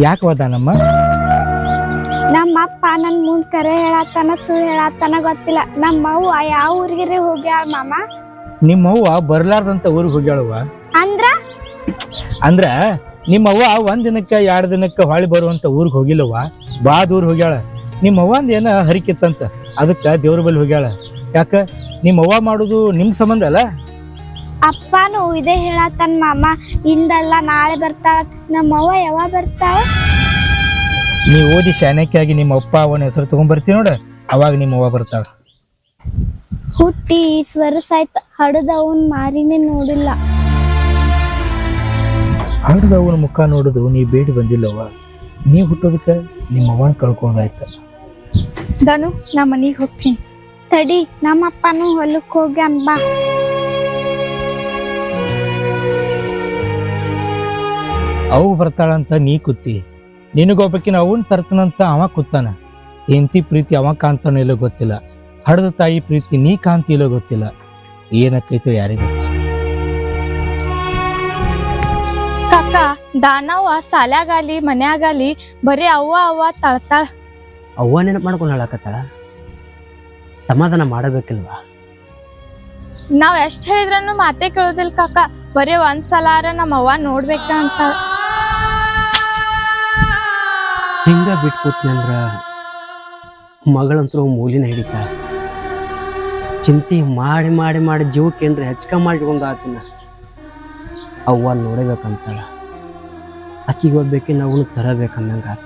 ಯಾಕೆ ಹೋದ ನಮ್ಮ ಅಪ್ಪ ನನ್ ಮುಂದ್ ಕರೆ ಹೇಳತ್ತಾನ ಸುಳ್ಳು ಹೇಳತ್ತಾನ ಗೊತ್ತಿಲ್ಲ. ನಮ್ಮ ಅವ್ವ ಯಾವ ಊರಿಗೆ ಹೋಗ್ಯಾಳ ಮಾಮ? ನಿಮ್ಮವ್ವ ಬರ್ಲಾರ್ದಂತ ಊರಿಗೆ ಹೋಗ್ಯಾಳವ್ವ? ಅಂದ್ರ? ಅಂದ್ರ ನಿಮ್ಮವ್ವ ಒಂದ್ ದಿನಕ್ಕ ಎರಡ್ ದಿನಕ್ಕ ಹೊಳಿ ಬರುವಂತ ಊರಿಗೆ ಹೋಗಿಲ್ಲವ್ವ? ಬಾ ದೂರ ಹೋಗ್ಯಾಳ. ನಿಮ್ಮ ನಿಮ್ಮವ್ವಂದ ಏನ ಹರಿಕಿತ್ತಂತ? ಅದಕ್ಕ ದೇವ್ರ ಬಳಿ ಹೋಗ್ಯಾಳ. ಯಾಕ? ನಿಮ್ಮ ಅವ್ವ ಮಾಡುದು ನಿಮ್ ಸಂಬಂಧ ಅಲ್ಲ? ಅಪ್ಪನು ಇದೇ ಹೇಳತ್ತಾನ ಮಾಮ. ಇಂದಲ್ಲ ನಾಳೆ ಬರ್ತಾಳ. ನಮ್ಮವ್ವ ಯಾವಾಗ ಬರ್ತಾಳ? ನೀ ಓದಿ ಶಾನಕ್ಕಾಗಿ ನಿಮ್ಮ ಅಪ್ಪ ಅವನ ಹೆಸರು ತಗೊಂಡ್ಬರ್ತೀನಿ ನೋಡ. ಅವಾಗ ನಿಮ್ಮ ಅವ್ವ ಬರ್ತಾಳ. ಹುಟ್ಟಿ ಸ್ವರ ಸಾಯ್ತ ಹಡದ ಹಡದವನ್ ಮಾರಿನೇ ನೋಡಿಲ್ಲ. ಹಡ್ದವನ ಮುಖ ನೋಡುದು ನೀ ಬೇಡಿ ಬಂದಿಲ್ಲವ ನೀ ಹುಟ್ಟೋದಕ್ಕ ನಿಮ್ಮ ಅವ್ವನ ಕಳ್ಕೊಂಡಾಯ್ತ. ದಾನು ನಾ ಮನೆಗೆ ಹೋಗ್ತೀನಿ. ತಡಿ ನಮ್ಮಪ್ಪನು ಹೊಲಕ್ಕೆ ಹೋಗಿ ಬಾ. ಅವು ಬರ್ತಾಳಂತ ನೀ ಕೂತಿ. ನಿನಗೊಬ್ಬಕಿನ ಅವನ್ ತರ್ತನಂತ ಅವ ಕೂತಾನ. ಹೆಂಡತಿ ಪ್ರೀತಿ ಅವ ಕಾಣ್ತಾನೋ ಇಲ್ಲೋ ಗೊತ್ತಿಲ್ಲ. ಹಡದ ತಾಯಿ ಪ್ರೀತಿ ನೀ ಕಾಂತಿ ಇಲ್ಲೋ ಗೊತ್ತಿಲ್ಲ. ಏನಕ್ಕೈತೋ ಯಾರಿಗ ಕಾಕ ದಾನವ್ವ ಸಾಲ್ಯಾಗಾಲಿ ಮನ್ಯಾಗಾಲಿ ಬರೀ ಅವ್ವ ಅವ್ವ ತಳ್ತಾಳ ಅವ್ವ ನೆನಪು ಮಾಡ್ಕೊಂಡು ಹೇಳಕತ್ತಾಳ ಸಮಾಧಾನ ಮಾಡಬೇಕಿಲ್ವಾ? ನಾವ್ ಎಷ್ಟ್ ಹೇಳಿದ್ರನು ಮಾತೇ ಕೇಳೋದಿಲ್ಲ ಕಾಕ. ಬರೀ ಒಂದ್ ಸಲಾರ ನಮ್ಮ ಅವ್ವ ನೋಡ್ಬೇಕ ಅಂತ ಹಿಂಗ ಬಿಟ್ಕೊತ್ನಿ ಅಂದ್ರ? ಮಗಳಂತರೂ ಮೂಲಿನ ಹಿಡಿತ. ಚಿಂತೆ ಮಾಡಿ ಮಾಡಿ ಮಾಡಿ ಜೀವಕ್ಕೆ ಅಂದ್ರೆ ಹೆಚ್ಕ ಮಾಡಿಕೊಂಡು ಆತಿನ ಅವ್ವ ನೋಡಬೇಕಂತಾಳ. ಆಕಿಗೆ ಹೋಗ್ಬೇಕು ನಾವು ತರಬೇಕಂದಂಗ ಆತ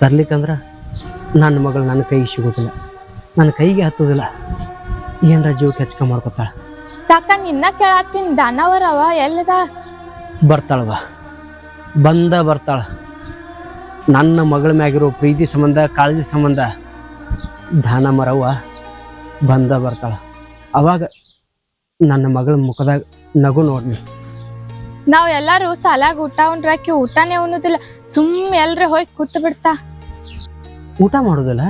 ತರ್ಲಿಕ್ಕಂದ್ರೆ ನನ್ನ ಮಗಳು ನನ್ನ ಕೈಗೆ ಸಿಗೋದಿಲ್ಲ. ನನ್ನ ಕೈಗೆ ಹತ್ತೋದಿಲ್ಲ. ಏನರ ಜೀವಕ್ಕೆ ಹೆಚ್ಕ ಮಾಡ್ಕೊತಾಳ? ಕಾಕ ನಿನ್ನ ಕೇಳತ್ತೀನಿ ದಾನವರವ ಎಲ್ಲದ? ಬರ್ತಾಳವ ಬಂದ ಬರ್ತಾಳ. ನನ್ನ ಮಗಳ ಮ್ಯಾಗಿರೋ ಪ್ರೀತಿ ಸಂಬಂಧ ಕಾಳಜಿ ಸಂಬಂಧ ದಾನ ಮರವ್ವ ಬಂದ ಬರ್ತಾಳ. ಅವಾಗ ನನ್ನ ಮಗಳ ಮುಖದಾಗ ನಗು ನೋಡ್ಲಿ ನಾವ್ ಎಲ್ಲಾರು ಸಾಲಾಗ ಊಟ ಉಂಡ್ರಾಕಿ ಊಟನೇ ಉಣ್ಣುದಿಲ್ಲ ಸುಮ್ ಎಲ್ರ ಹೋಗಿ ಕೂತ್ ಬಿಡ್ತಾ. ಊಟ ಮಾಡೋದಿಲ್ಲ?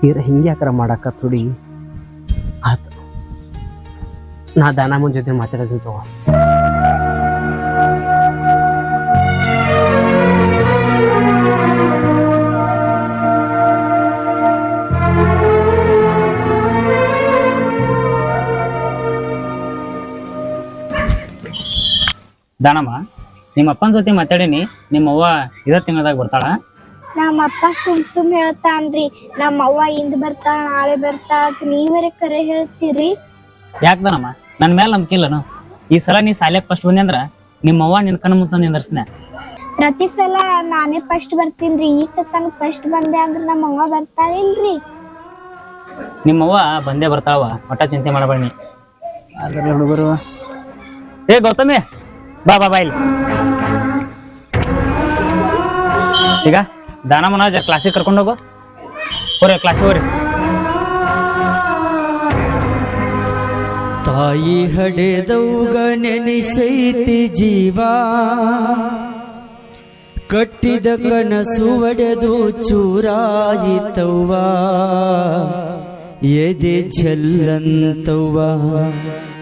ತೀರ ಹಿಂಗೆ ಯಾಕಾರ ಮಾಡಾಕ ತುಡಿ? ಆತ. ನಾ ದಾನಮ್ಮನ ಜೊತೆ ಮಾತಾಡೋದಿಲ್ಲ ತಗೋ. ದಾನಮ್ಮ ನಿಮ್ಮ ಅಪ್ಪನ ಜೊತೆ ಮಾತಾಡೀನಿ ನಿಮ್ಮ ಅವ್ವ ಇದ ತಿಂಗಳದಾಗ ಬರ್ತಾಳ. ನಮ್ಮ ಅಪ್ಪ ಸುಮ್ ಸುಮ್ ಹೇಳ್ತಾನ್ರಿ ನಮ್ಮ ಅವ್ವ ಇಂದ್ ಬರ್ತಾಳ ನಾಳೆ ಬರ್ತಾ ಅಂತ ನೀವರೇ ಕರೆ ಹೇಳ್ತೀರಿ. ಯಾಕ ದಾನಮ್ಮ ನನ್ನ ಮೇಲೆ ನಂಬಿಕಿಲ್ಲನು ಈ ಸಲ ನೀ ಸಾಲೆ ಫಸ್ಟ್ ಬಂದೆ ಅಂದ್ರ ನಿಮ್ಮ ಅವ್ವ ನಿನ್ನ ಕಣ್ಣು ಮುಂದೆ ನಿಂದರ್ಸ್ನೆ ಪ್ರತಿ ಸಲ ನಾನೇ ಫಸ್ಟ್ ಬರ್ತೀನ್ರಿ ಈ ಸತನ ಫಸ್ಟ್ ಬಂದೆ ಅಂದ್ರ ನಮ್ಮ ಅವ್ವ ಬರ್ತಾಳಿಲ್ರಿ ನಿಮ್ಮ ಅವ್ವ ಬಂದೇ ಬರ್ತಾವ ಒಟ್ಟ ಚಿಂತೆ ಮಾಡಬೇಡಿ ನೀ. ಹುಡುಗರು ಏ ಗೌತಮಿ ಬಾ ಬಾ ಬಾ ಇಲ್ಲಿ. ಈಗ ದಾನ ಜರ ಕ್ಲಾಸಿಗೆ ಕರ್ಕೊಂಡು ಹೋಗು. ಹೋರಿ ಕ್ಲಾಸಿಗೆ ಹೋರಿ. ತಾಯಿ ಹಡೆದೌಗ ನೆನೆಸೈತಿ ಜೀವ. ಕಟ್ಟಿದ ಕನಸು ಒಡೆದು ಚೂರಾಯಿತವ್ವ. ಎದೆ ಝಲ್ಲಂತವ್ವ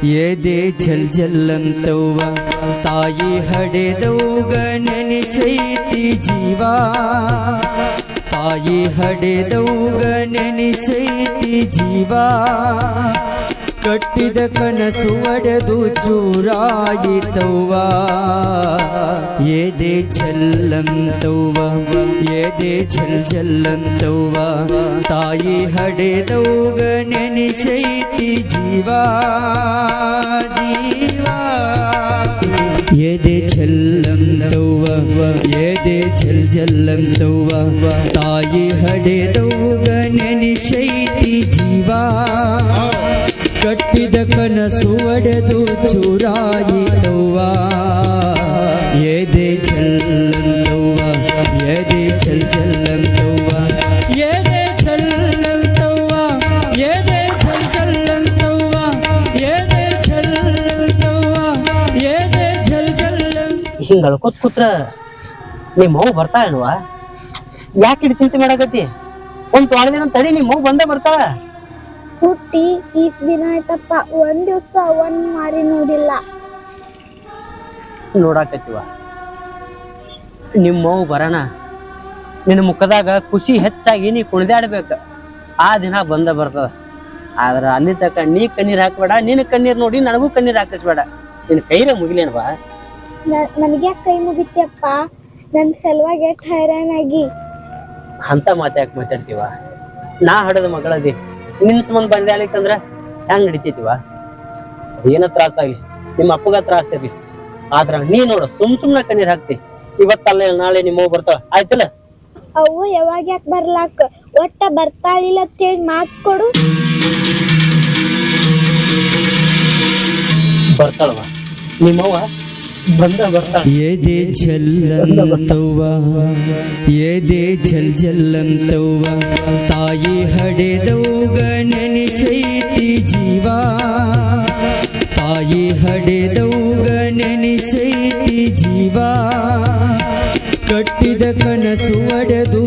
ಎದೆ ಝಲ್ ಝಲ್ಲಂತವ್ವ ತಾಯಿ ಹಡೆದೌಗ ನೆನೆಸೈತಿ ಜೀವ ತಾಯಿ ಹಡೆದೌಗ ನೆನೆಸೈತಿ ಜೀವ. ಕಟ್ಟಿದ ಕನಸು ಒಡೆದು ಚೂರಾಯಿತವ್ವ ಎದೆ ಛಲ್ಲಂತವ್ವ ಎದೆ ಛಲ್ ಛಲ್ಲಂತವ್ವ ತಾಯಿ ಹಡೆದವ್ಗ ನೆನೆಸೈತಿ ಜೀವ ಜೀವ. ಎದೆ ಛಲ್ಲಂತವ್ವ ಎದೆ ಛಲ್ ಛಲ್ಲಂತವ್ವ ತಾಯಿ ಹಡೆದವ್ಗ ನೆನೆಸೈತಿ ಜೀವ. ಕಟ್ಟಿದ ಕನಸು ಒಡೆದು ಚೂರಾಯಿತವ್ವ ಎದೆ ಛಲ್ಲಂತವ್ವ ಎದೆ ಚಲ್ ಛಲ್ಲಂತವ್ವ ಎದೆ ಛಲ್ಲಂತವ್ವ ಎದೆ ಛಲ್ ಚಲ್ಲಂತವ್ವ ಎದೆ ಛಲ್ಲಂತವ್ವ ಎದೆ ಚಲ್ ಚಲ್ಲಂತ ಹಿಂಗ ಅಳ್ಕೋತ್ ಕುತ್ರ ನಿಮ್ಮ ಮಗು ಬರ್ತಾಳಲ್ವಾ? ಯಾಕೆ ಇಡ್ ಚಿಂತೆ ಮಾಡಕತ್ತಿ? ಒಂದ್ ತೊಳೆದಿನ ತಡಿ ನಿಮ್ಮ ಮಗು ಬಂದೇ ಬರ್ತಾಳ. ಹುಟ್ಟಿ ಈಸ್ ದಿನ ಆಯ್ತಪ್ಪ. ಒಂದ್ ದಿವ್ಸ ಒಂದ್ ಮಾರಿ ನೋಡಿಲ್ಲ. ನೋಡಾಕತ್ತೀವ? ನಿಮ್ಮ ಮಗು ಬರೋಣ ನಿನ್ನ ಮುಖದಾಗ ಖುಷಿ ಹೆಚ್ಚಾಗಿ ನೀ ಕುಣಿದಾಡ್ಬೇಕ. ಆ ದಿನ ಬಂದ ಬರ್ತದ. ಆದ್ರ ಅಲ್ಲಿ ತಕ್ಕ ನೀ ಕಣ್ಣೀರ್ ಹಾಕ್ಬೇಡ ನಿನ್ನ ಕಣ್ಣೀರ್ ನೋಡಿ ನನಗೂ ಕಣ್ಣೀರ್ ಹಾಕಿಸ್ಬೇಡ. ನಿನ್ನ ಕೈರ ಮುಗಿಲೇನ್ವಾ ನನ್ಗ್ಯಾಕ್ ಕೈ ಮುಗಿತ್ಯಪ್ಪ? ನನ್ ಸಲುವಾಗಿ ಹೈರಾಣಾಗಿ. ಅಂತ ಮಾತಾಡ್ತೀವ? ನಾ ಹಡದ ಮಗಳದಿ. ನಿನ್ನ ಮುಂದ್ ಬಂದೆ ಹೆಂಗ್ ನಡಿತೈತಿವ ಏನ ತ್ರಾಸ ಆಗ್ಲಿ ನಿಮ್ಮ ಅಪ್ಪಗ ತ್ರಾಸ ಇರ್ಲಿ. ಆದ್ರ ನೀ ನೋಡು ಸುಮ್ ಸುಮ್ನ ಕಣ್ಣೀರ್ ಹಾಕ್ತಿ. ಇವತ್ತಲ್ಲ ನಾಳೆ ನಿಮ್ಮ ಬರ್ತಾವ ಬರ್ತಾಳ. ಆಯ್ತಲ್ಲ? ಅವು ಯಾವಾಗ ಯಾಕೆ ಬರ್ಲಾಕ? ಒಟ್ಟ ಬರ್ತಾಳಿಲ್ಲ ಅಂತೇಳಿ ಮಾತ್ ಕೊಡು. ಬರ್ತಾಳವ ನಿಮ್ಮವ್ವ ಎದೆ ಛಲ್ಲಂತವ್ವ ಎದೆ ಛಲ್ ಛಲ್ಲಂತವ್ವ ತಾಯಿ ಹಡೆದವ್ಗ ನೆನೆಸೈತಿ ಜೀವ, ತಾಯಿ ಹಡೆದವ್ಗ ನೆನೆಸೈತಿ ಜೀವ, ಕಟ್ಟಿದ ಕನಸು ಒಡೆದು